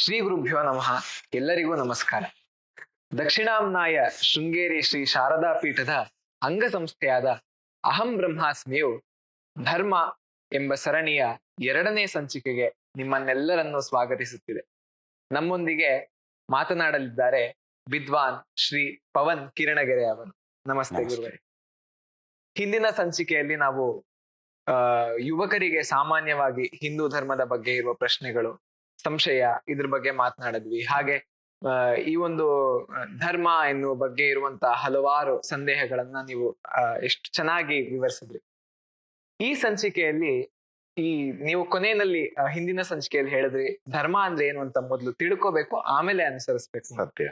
ಶ್ರೀ ಗುರುಭ್ಯೋ ನಮಃ. ಎಲ್ಲರಿಗೂ ನಮಸ್ಕಾರ. ದಕ್ಷಿಣಾಮ್ನಾಯ ಶೃಂಗೇರಿ ಶ್ರೀ ಶಾರದಾ ಪೀಠದ ಅಂಗಸಂಸ್ಥೆಯಾದ ಅಹಂ ಬ್ರಹ್ಮಾಸ್ಮಿಯು ಧರ್ಮ ಎಂಬ ಸರಣಿಯ ಎರಡನೇ ಸಂಚಿಕೆಗೆ ನಿಮ್ಮನ್ನೆಲ್ಲರನ್ನು ಸ್ವಾಗತಿಸುತ್ತಿದೆ. ನಮ್ಮೊಂದಿಗೆ ಮಾತನಾಡಲಿದ್ದಾರೆ ವಿದ್ವಾನ್ ಶ್ರೀ ಪವನ್ ಕಿರಣಗೆರೆ ಅವರು. ನಮಸ್ತೆ ಗುರುವೇ ಹಿಂದಿನ ಸಂಚಿಕೆಯಲ್ಲಿ ನಾವು ಆ ಯುವಕರಿಗೆ ಸಾಮಾನ್ಯವಾಗಿ ಹಿಂದೂ ಧರ್ಮದ ಬಗ್ಗೆ ಇರುವ ಪ್ರಶ್ನೆಗಳು ಸಂಶಯ ಇದ್ರ ಬಗ್ಗೆ ಮಾತನಾಡಿದ್ವಿ. ಹಾಗೆ ಈ ಒಂದು ಧರ್ಮ ಎನ್ನುವ ಬಗ್ಗೆ ಇರುವಂತಹ ಹಲವಾರು ಸಂದೇಹಗಳನ್ನ ನೀವು ಎಷ್ಟು ಚೆನ್ನಾಗಿ ವಿವರಿಸಿದ್ರಿ. ಈ ಸಂಚಿಕೆಯಲ್ಲಿ ಈ ನೀವು ಕೊನೆಯಲ್ಲಿ ಹಿಂದಿನ ಸಂಚಿಕೆಯಲ್ಲಿ ಹೇಳಿದ್ರಿ ಧರ್ಮ ಅಂದ್ರೆ ಏನು ಅಂತ ಮೊದಲು ತಿಳ್ಕೋಬೇಕು ಆಮೇಲೆ ಅನುಸರಿಸ್ಬೇಕು. ಸತ್ಯ.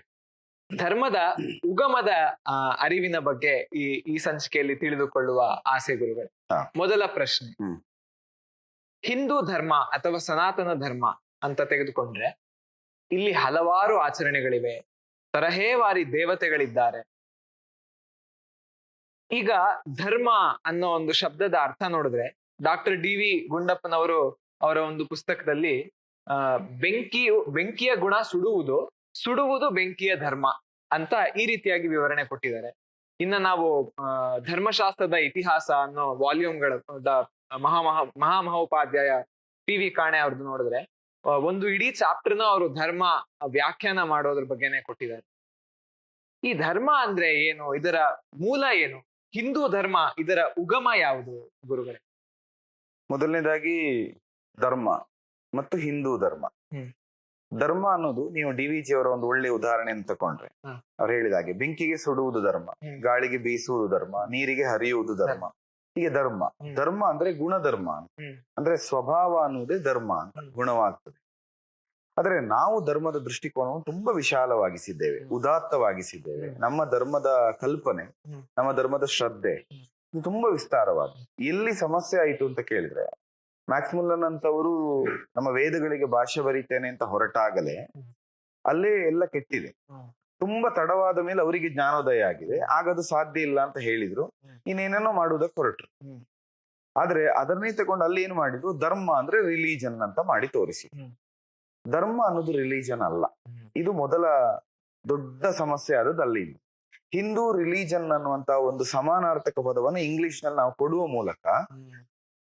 ಧರ್ಮದ ಉಗಮದ ಅರಿವಿನ ಬಗ್ಗೆ ಈ ಈ ಸಂಚಿಕೆಯಲ್ಲಿ ತಿಳಿದುಕೊಳ್ಳುವ ಆಸೆ ಗುರುಗಳು. ಮೊದಲ ಪ್ರಶ್ನೆ. ಹಿಂದೂ ಧರ್ಮ ಅಥವಾ ಸನಾತನ ಧರ್ಮ ಅಂತ ತೆಗೆದುಕೊಂಡ್ರೆ, ಇಲ್ಲಿ ಹಲವಾರು ಆಚರಣೆಗಳಿವೆ. ತರಹೇವಾರಿ ದೇವತೆಗಳಿದ್ದಾರೆ. ಈಗ ಧರ್ಮ ಅನ್ನೋ ಒಂದು ಶಬ್ದದ ಅರ್ಥ ನೋಡಿದ್ರೆ, ಡಾಕ್ಟರ್ ಡಿ ವಿ ಗುಂಡಪ್ಪನವರು ಅವರ ಒಂದು ಪುಸ್ತಕದಲ್ಲಿ, ಆ ಬೆಂಕಿಯು ಬೆಂಕಿಯ ಗುಣ ಸುಡುವುದು ಸುಡುವುದು ಬೆಂಕಿಯ ಧರ್ಮ ಅಂತ ಈ ರೀತಿಯಾಗಿ ವಿವರಣೆ ಕೊಟ್ಟಿದ್ದಾರೆ. ಇನ್ನ ನಾವು ಧರ್ಮಶಾಸ್ತ್ರದ ಇತಿಹಾಸ ಅನ್ನೋ ವಾಲ್ಯೂಮ್ಗಳ ಮಹಾ ಮಹಾ ಮಹಾಮಹೋಪಾಧ್ಯಾಯ ಪಿ ವಿ ಕಾಣೆ ಅವ್ರದ್ದು ನೋಡಿದ್ರೆ ಒಂದು ಇಡೀ ಚಾಪ್ಟರ್ನ ಅವರು ಧರ್ಮ ವ್ಯಾಖ್ಯಾನ ಮಾಡೋದ್ರ ಬಗ್ಗೆನೆ ಕೊಟ್ಟಿದ್ದಾರೆ. ಈ ಧರ್ಮ ಅಂದ್ರೆ ಏನು? ಇದರ ಮೂಲ ಏನು? ಹಿಂದೂ ಧರ್ಮ ಇದರ ಉಗಮ ಯಾವುದು ಗುರುಗಳೇ? ಮೊದಲನೇದಾಗಿ ಧರ್ಮ ಮತ್ತು ಹಿಂದೂ ಧರ್ಮ. ಧರ್ಮ ಅನ್ನೋದು ನೀವು ಡಿ ವಿ ಜಿ ಅವರ ಒಂದು ಒಳ್ಳೆ ಉದಾಹರಣೆಯನ್ನು ತಕೊಂಡ್ರೆ ಹ. ಅವ್ರು ಹೇಳಿದ ಹಾಗೆ ಬೆಂಕಿಗೆ ಸುಡುವುದು ಧರ್ಮ ಗಾಳಿಗೆ ಬೀಸುವುದು ಧರ್ಮ ನೀರಿಗೆ ಹರಿಯುವುದು ಧರ್ಮ. ಹೀಗೆ ಧರ್ಮ ಧರ್ಮ ಅಂದ್ರೆ ಗುಣಧರ್ಮ. ಅಂದ್ರೆ ಸ್ವಭಾವ ಅನ್ನುವುದೇ ಧರ್ಮ ಅಂತ. ಗುಣವಾಗ್ತದೆ ಆದ್ರೆ ನಾವು ಧರ್ಮದ ದೃಷ್ಟಿಕೋನವನ್ನು ತುಂಬಾ ವಿಶಾಲವಾಗಿಸಿದ್ದೇವೆ. ಉದಾತ್ತವಾಗಿಸಿದ್ದೇವೆ. ನಮ್ಮ ಧರ್ಮದ ಕಲ್ಪನೆ ನಮ್ಮ ಧರ್ಮದ ಶ್ರದ್ಧೆ ಇದು ತುಂಬಾ ವಿಸ್ತಾರವಾದ ಎಲ್ಲಿ ಸಮಸ್ಯೆ ಆಯಿತು ಅಂತ ಕೇಳಿದ್ರೆ ಮ್ಯಾಕ್ಸಿಮುಲ್ಲನ್ ಅಂತವರು ನಮ್ಮ ವೇದಗಳಿಗೆ ಭಾಷೆ ಬರೀತೇನೆ ಅಂತ ಹೊರಟಾಗಲೇ. ಅಲ್ಲೇ ಎಲ್ಲ ಕೆಟ್ಟಿದೆ. ತುಂಬಾ ತಡವಾದ ಮೇಲೆ ಅವರಿಗೆ ಜ್ಞಾನೋದಯ ಆಗಿದೆ. ಆಗದು ಸಾಧ್ಯ ಇಲ್ಲ ಅಂತ ಹೇಳಿದ್ರು. ಇನ್ನೇನೇನೋ ಮಾಡುವುದಕ್ಕೆ ಹೊರಟ್ರು. ಆದ್ರೆ ಅದನ್ನೇ ತಗೊಂಡು ಅಲ್ಲಿ ಏನ್ ಮಾಡಿದ್ರು? ಧರ್ಮ ಅಂದ್ರೆ ರಿಲಿಜನ್ ಅಂತ ಮಾಡಿ ತೋರಿಸಿ ಧರ್ಮ ಅನ್ನೋದು ರಿಲಿಜನ್ ಅಲ್ಲ. ಇದು ಮೊದಲ ದೊಡ್ಡ ಸಮಸ್ಯೆ ಆದದ್ದು ಅಲ್ಲಿ ಹಿಂದೂ ರಿಲಿಜನ್ ಅನ್ನುವಂತ ಒಂದು ಸಮಾನಾರ್ಥಕ ಪದವನ್ನು ಇಂಗ್ಲಿಷ್ನಲ್ಲಿ ನಾವು ಕೊಡುವ ಮೂಲಕ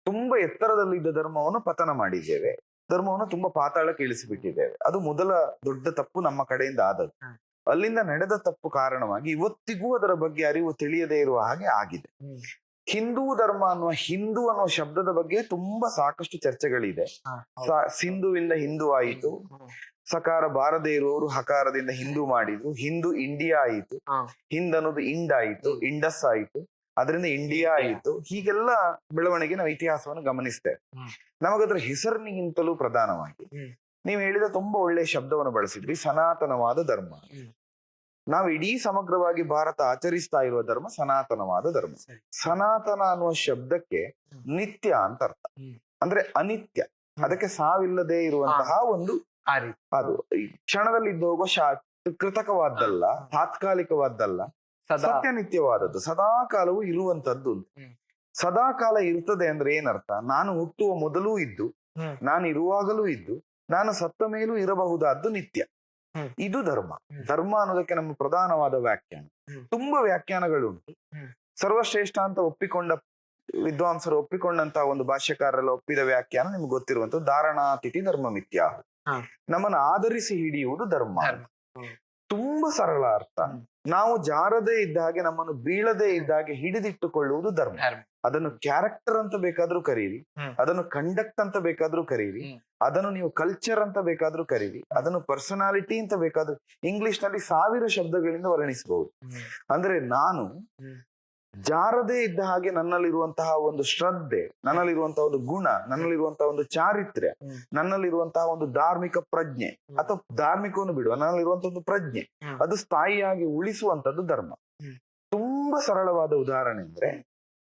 ತುಂಬಾ ಎತ್ತರದಲ್ಲಿದ್ದ ಧರ್ಮವನ್ನು ಪತನ ಮಾಡಿದ್ದೇವೆ. ಧರ್ಮವನ್ನು ತುಂಬಾ ಪಾತಾಳಕ್ಕೆ ಇಳಿಸಿಬಿಟ್ಟಿದ್ದೇವೆ. ಅದು ಮೊದಲ ದೊಡ್ಡ ತಪ್ಪು ನಮ್ಮ ಕಡೆಯಿಂದ ಆದದ್ದು. ಅಲ್ಲಿಂದ ನಡೆದ ತಪ್ಪು ಕಾರಣವಾಗಿ ಇವತ್ತಿಗೂ ಅದರ ಬಗ್ಗೆ ಅರಿವು ತಿಳಿಯದೇ ಇರುವ ಹಾಗೆ ಆಗಿದೆ. ಹಿಂದೂ ಧರ್ಮ ಅನ್ನುವ ಹಿಂದೂ ಅನ್ನುವ ಶಬ್ದದ ಬಗ್ಗೆ ತುಂಬಾ ಸಾಕಷ್ಟು ಚರ್ಚೆಗಳಿದೆ. ಸಿಂಧುವಿಂದ ಹಿಂದೂ ಆಯಿತು. ಸಕಾರ ಬಾರದೇ ಇರುವವರು ಹಕಾರದಿಂದ ಹಿಂದೂ ಮಾಡಿದ್ರು. ಹಿಂದೂ ಇಂಡಿಯಾ ಆಯಿತು. ಹಿಂದ್ ಅನ್ನೋದು ಇಂಡ್ ಆಯಿತು. ಇಂಡಸ್ ಆಯಿತು. ಅದರಿಂದ ಇಂಡಿಯಾ ಆಯಿತು. ಹೀಗೆಲ್ಲ ಬೆಳವಣಿಗೆ ನಾವು ಇತಿಹಾಸವನ್ನು ಗಮನಿಸ್ತೇವೆ. ನಮಗದ್ರ ಹೆಸರಿನಿಗಿಂತಲೂ ಪ್ರಧಾನವಾಗಿ. ನೀವು ಹೇಳಿದ ತುಂಬಾ ಒಳ್ಳೆಯ ಶಬ್ದವನ್ನು ಬಳಸಿದ್ವಿ ಸನಾತನವಾದ ಧರ್ಮ. ನಾವು ಇಡೀ ಸಮಗ್ರವಾಗಿ ಭಾರತ ಆಚರಿಸ್ತಾ ಇರುವ ಧರ್ಮ ಸನಾತನವಾದ ಧರ್ಮ. ಸನಾತನ ಅನ್ನುವ ಶಬ್ದಕ್ಕೆ ನಿತ್ಯ ಅಂತ ಅರ್ಥ. ಅಂದ್ರೆ ಅನಿತ್ಯ. ಅದಕ್ಕೆ ಸಾವಿಲ್ಲದೆ ಇರುವಂತಹ ಒಂದು ಅದು ಕ್ಷಣದಲ್ಲಿ ಇದ್ದು ಹೋಗುವ ಶಾ ಕೃತಕವಾದ್ದಲ್ಲ ತಾತ್ಕಾಲಿಕವಾದ್ದಲ್ಲ ಸತ್ಯನಿತ್ಯವಾದದ್ದು ಸದಾ ಕಾಲವು ಇರುವಂತದ್ದು. ಸದಾ ಕಾಲ ಇರ್ತದೆ ಅಂದ್ರೆ ಏನರ್ಥ? ನಾನು ಹುಟ್ಟುವ ಮೊದಲೂ ಇದ್ದು. ನಾನು ಇರುವಾಗಲೂ ಇದ್ದು ನಾನು ಸತ್ತ ಮೇಲೂ ಇರಬಹುದಾದ್ದು ನಿತ್ಯ. ಇದು ಧರ್ಮ. ಧರ್ಮ ಅನ್ನೋದಕ್ಕೆ ನಮ್ಮ ಪ್ರಧಾನವಾದ ವ್ಯಾಖ್ಯಾನ. ತುಂಬಾ ವ್ಯಾಖ್ಯಾನಗಳು ಉಂಟು ಸರ್ವಶ್ರೇಷ್ಠ ಅಂತ ಒಪ್ಪಿಕೊಂಡ ವಿದ್ವಾಂಸರು ಒಪ್ಪಿಕೊಂಡಂತಹ ಒಂದು ಭಾಷ್ಯಕಾರರೆಲ್ಲ ಒಪ್ಪಿದ ವ್ಯಾಖ್ಯಾನ ನಿಮ್ಗೆ ಗೊತ್ತಿರುವಂತಹ ಧಾರಣಾತಿಥಿ ಧರ್ಮ ಮಿಥ್ಯಾ ನಮ್ಮನ್ನ ಆಧರಿಸಿ ಹಿಡಿಯುವುದು ಧರ್ಮ. ತುಂಬಾ ಸರಳ ಅರ್ಥ. ನಾವು ಜಾರದೇ ಇದ್ದ ಹಾಗೆ ನಮ್ಮನ್ನು ಬೀಳದೇ ಇದ್ದ ಹಾಗೆ ಹಿಡಿದಿಟ್ಟುಕೊಳ್ಳುವುದು ಧರ್ಮ. ಅದನ್ನು ಕ್ಯಾರೆಕ್ಟರ್ ಅಂತ ಬೇಕಾದ್ರೂ ಕರೀರಿ. ಅದನ್ನು ಕಂಡಕ್ಟ್ ಅಂತ ಬೇಕಾದ್ರೂ ಕರೀರಿ. ಅದನ್ನು ನೀವು ಕಲ್ಚರ್ ಅಂತ ಬೇಕಾದ್ರೂ ಕರೀರಿ. ಅದನ್ನು ಪರ್ಸನಾಲಿಟಿ ಅಂತ ಬೇಕಾದ್ರೂ ಇಂಗ್ಲಿಷ್ನಲ್ಲಿ ಸಾವಿರ ಶಬ್ದಗಳಿಂದ ವರ್ಣಿಸಬಹುದು. ಅಂದ್ರೆ ನಾನು. ಜಾರದೇ ಇದ್ದ ಹಾಗೆ ನನ್ನಲ್ಲಿರುವಂತಹ ಒಂದು ಶ್ರದ್ಧೆ ನನ್ನಲ್ಲಿರುವಂತಹ ಒಂದು ಗುಣ ನನ್ನಲ್ಲಿರುವಂತಹ ಒಂದು ಚಾರಿತ್ರ್ಯ. ನನ್ನಲ್ಲಿರುವಂತಹ ಒಂದು ಧಾರ್ಮಿಕ ಪ್ರಜ್ಞೆ ಅಥವಾ ಧಾರ್ಮಿಕವನ್ನು ಬಿಡುವ ನನ್ನಲ್ಲಿರುವಂತಹ ಒಂದು ಪ್ರಜ್ಞೆ. ಅದು ಸ್ಥಾಯಿಯಾಗಿ ಉಳಿಸುವಂತದ್ದು ಧರ್ಮ. ತುಂಬಾ ಸರಳವಾದ ಉದಾಹರಣೆ ಅಂದ್ರೆ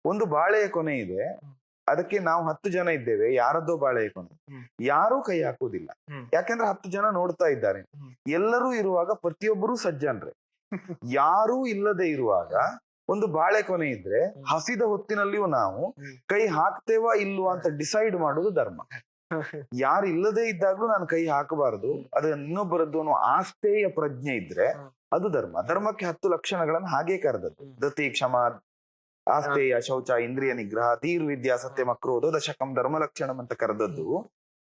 ಒಂದು ಬಾಳೆಯ ಕೊನೆ ಇದೆ ಅದಕ್ಕೆ ನಾವು ಹತ್ತು ಜನ ಇದ್ದೇವೆ ಯಾರದ್ದೋ ಬಾಳೆಯ ಕೊನೆ. ಯಾರೂ ಕೈ ಹಾಕುವುದಿಲ್ಲ. ಯಾಕೆಂದ್ರೆ ಹತ್ತು ಜನ ನೋಡ್ತಾ ಇದ್ದಾರೆ. ಎಲ್ಲರೂ ಇರುವಾಗ ಪ್ರತಿಯೊಬ್ಬರೂ ಸಜ್ಜನ್ರೆ. ಯಾರೂ ಇಲ್ಲದೆ ಇರುವಾಗ ಒಂದು ಬಾಳೆ ಕೊನೆ ಇದ್ರೆ ಹಸಿದ ಹೊತ್ತಿನಲ್ಲಿಯೂ ನಾವು ಕೈ ಹಾಕ್ತೇವಾ ಇಲ್ವಾ ಅಂತ ಡಿಸೈಡ್ ಮಾಡೋದು ಧರ್ಮ. ಯಾರು ಇಲ್ಲದೆ ಇದ್ದಾಗ್ಲೂ ನಾನು ಕೈ ಹಾಕಬಾರದು ಅದು ಇನ್ನೊಬ್ಬರದ್ದು ಅನ್ನೋ ಆಸ್ತೆಯ ಪ್ರಜ್ಞೆ ಇದ್ರೆ ಅದು ಧರ್ಮ. ಧರ್ಮಕ್ಕೆ ಹತ್ತು ಲಕ್ಷಣಗಳನ್ನು ಹಾಗೆ ಕರೆದದ್ದು. ದತಿ ಕ್ಷಮ ಆಸ್ತೇಯ ಶೌಚ ಇಂದ್ರಿಯ ನಿಗ್ರಹ ಧೀರ್ ವಿದ್ಯಾ ಸತ್ಯ ಮಕ್ರೋಧ ದಶಕಂ ಧರ್ಮ ಲಕ್ಷಣಂ ಅಂತ ಕರೆದದ್ದು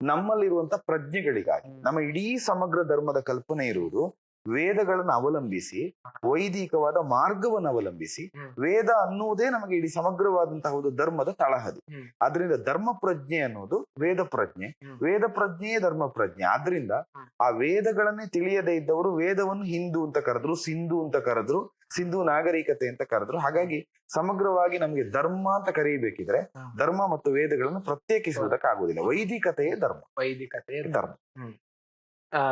ನಮ್ಮಲ್ಲಿರುವಂತ ಪ್ರಜ್ಞೆಗಳಿಗಾಗಿ. ನಮ್ಮ ಇಡೀ ಸಮಗ್ರ ಧರ್ಮದ ಕಲ್ಪನೆ ಇರುವುದು ವೇದಗಳನ್ನು ಅವಲಂಬಿಸಿ ವೈದಿಕವಾದ ಮಾರ್ಗವನ್ನು ಅವಲಂಬಿಸಿ ವೇದ ಅನ್ನುವುದೇ ನಮಗೆ ಇಡೀ ಸಮಗ್ರವಾದಂತಹ ಒಂದು ಧರ್ಮದ ತಳಹದಿ. ಅದರಿಂದ ಧರ್ಮ ಪ್ರಜ್ಞೆ ಅನ್ನೋದು ವೇದ ಪ್ರಜ್ಞೆ. ವೇದ ಪ್ರಜ್ಞೆಯೇ ಧರ್ಮ ಪ್ರಜ್ಞೆ. ಆದ್ರಿಂದ ಆ ವೇದಗಳನ್ನೇ ತಿಳಿಯದೇ ಇದ್ದವರು ವೇದವನ್ನು ಹಿಂದೂ ಅಂತ ಕರೆದ್ರು ಸಿಂಧು ಅಂತ ಕರೆದ್ರು ಸಿಂಧು ನಾಗರಿಕತೆ ಅಂತ ಕರೆದ್ರು. ಹಾಗಾಗಿ ಸಮಗ್ರವಾಗಿ ನಮಗೆ ಧರ್ಮ ಅಂತ ಕರೀಬೇಕಿದ್ರೆ ಧರ್ಮ ಮತ್ತು ವೇದಗಳನ್ನು ಪ್ರತ್ಯೇಕಿಸುವುದಕ್ಕಾಗುವುದಿಲ್ಲ. ವೈದಿಕತೆಯೇ ಧರ್ಮ. ವೈದಿಕತೆಯೇ ಧರ್ಮ. ಆ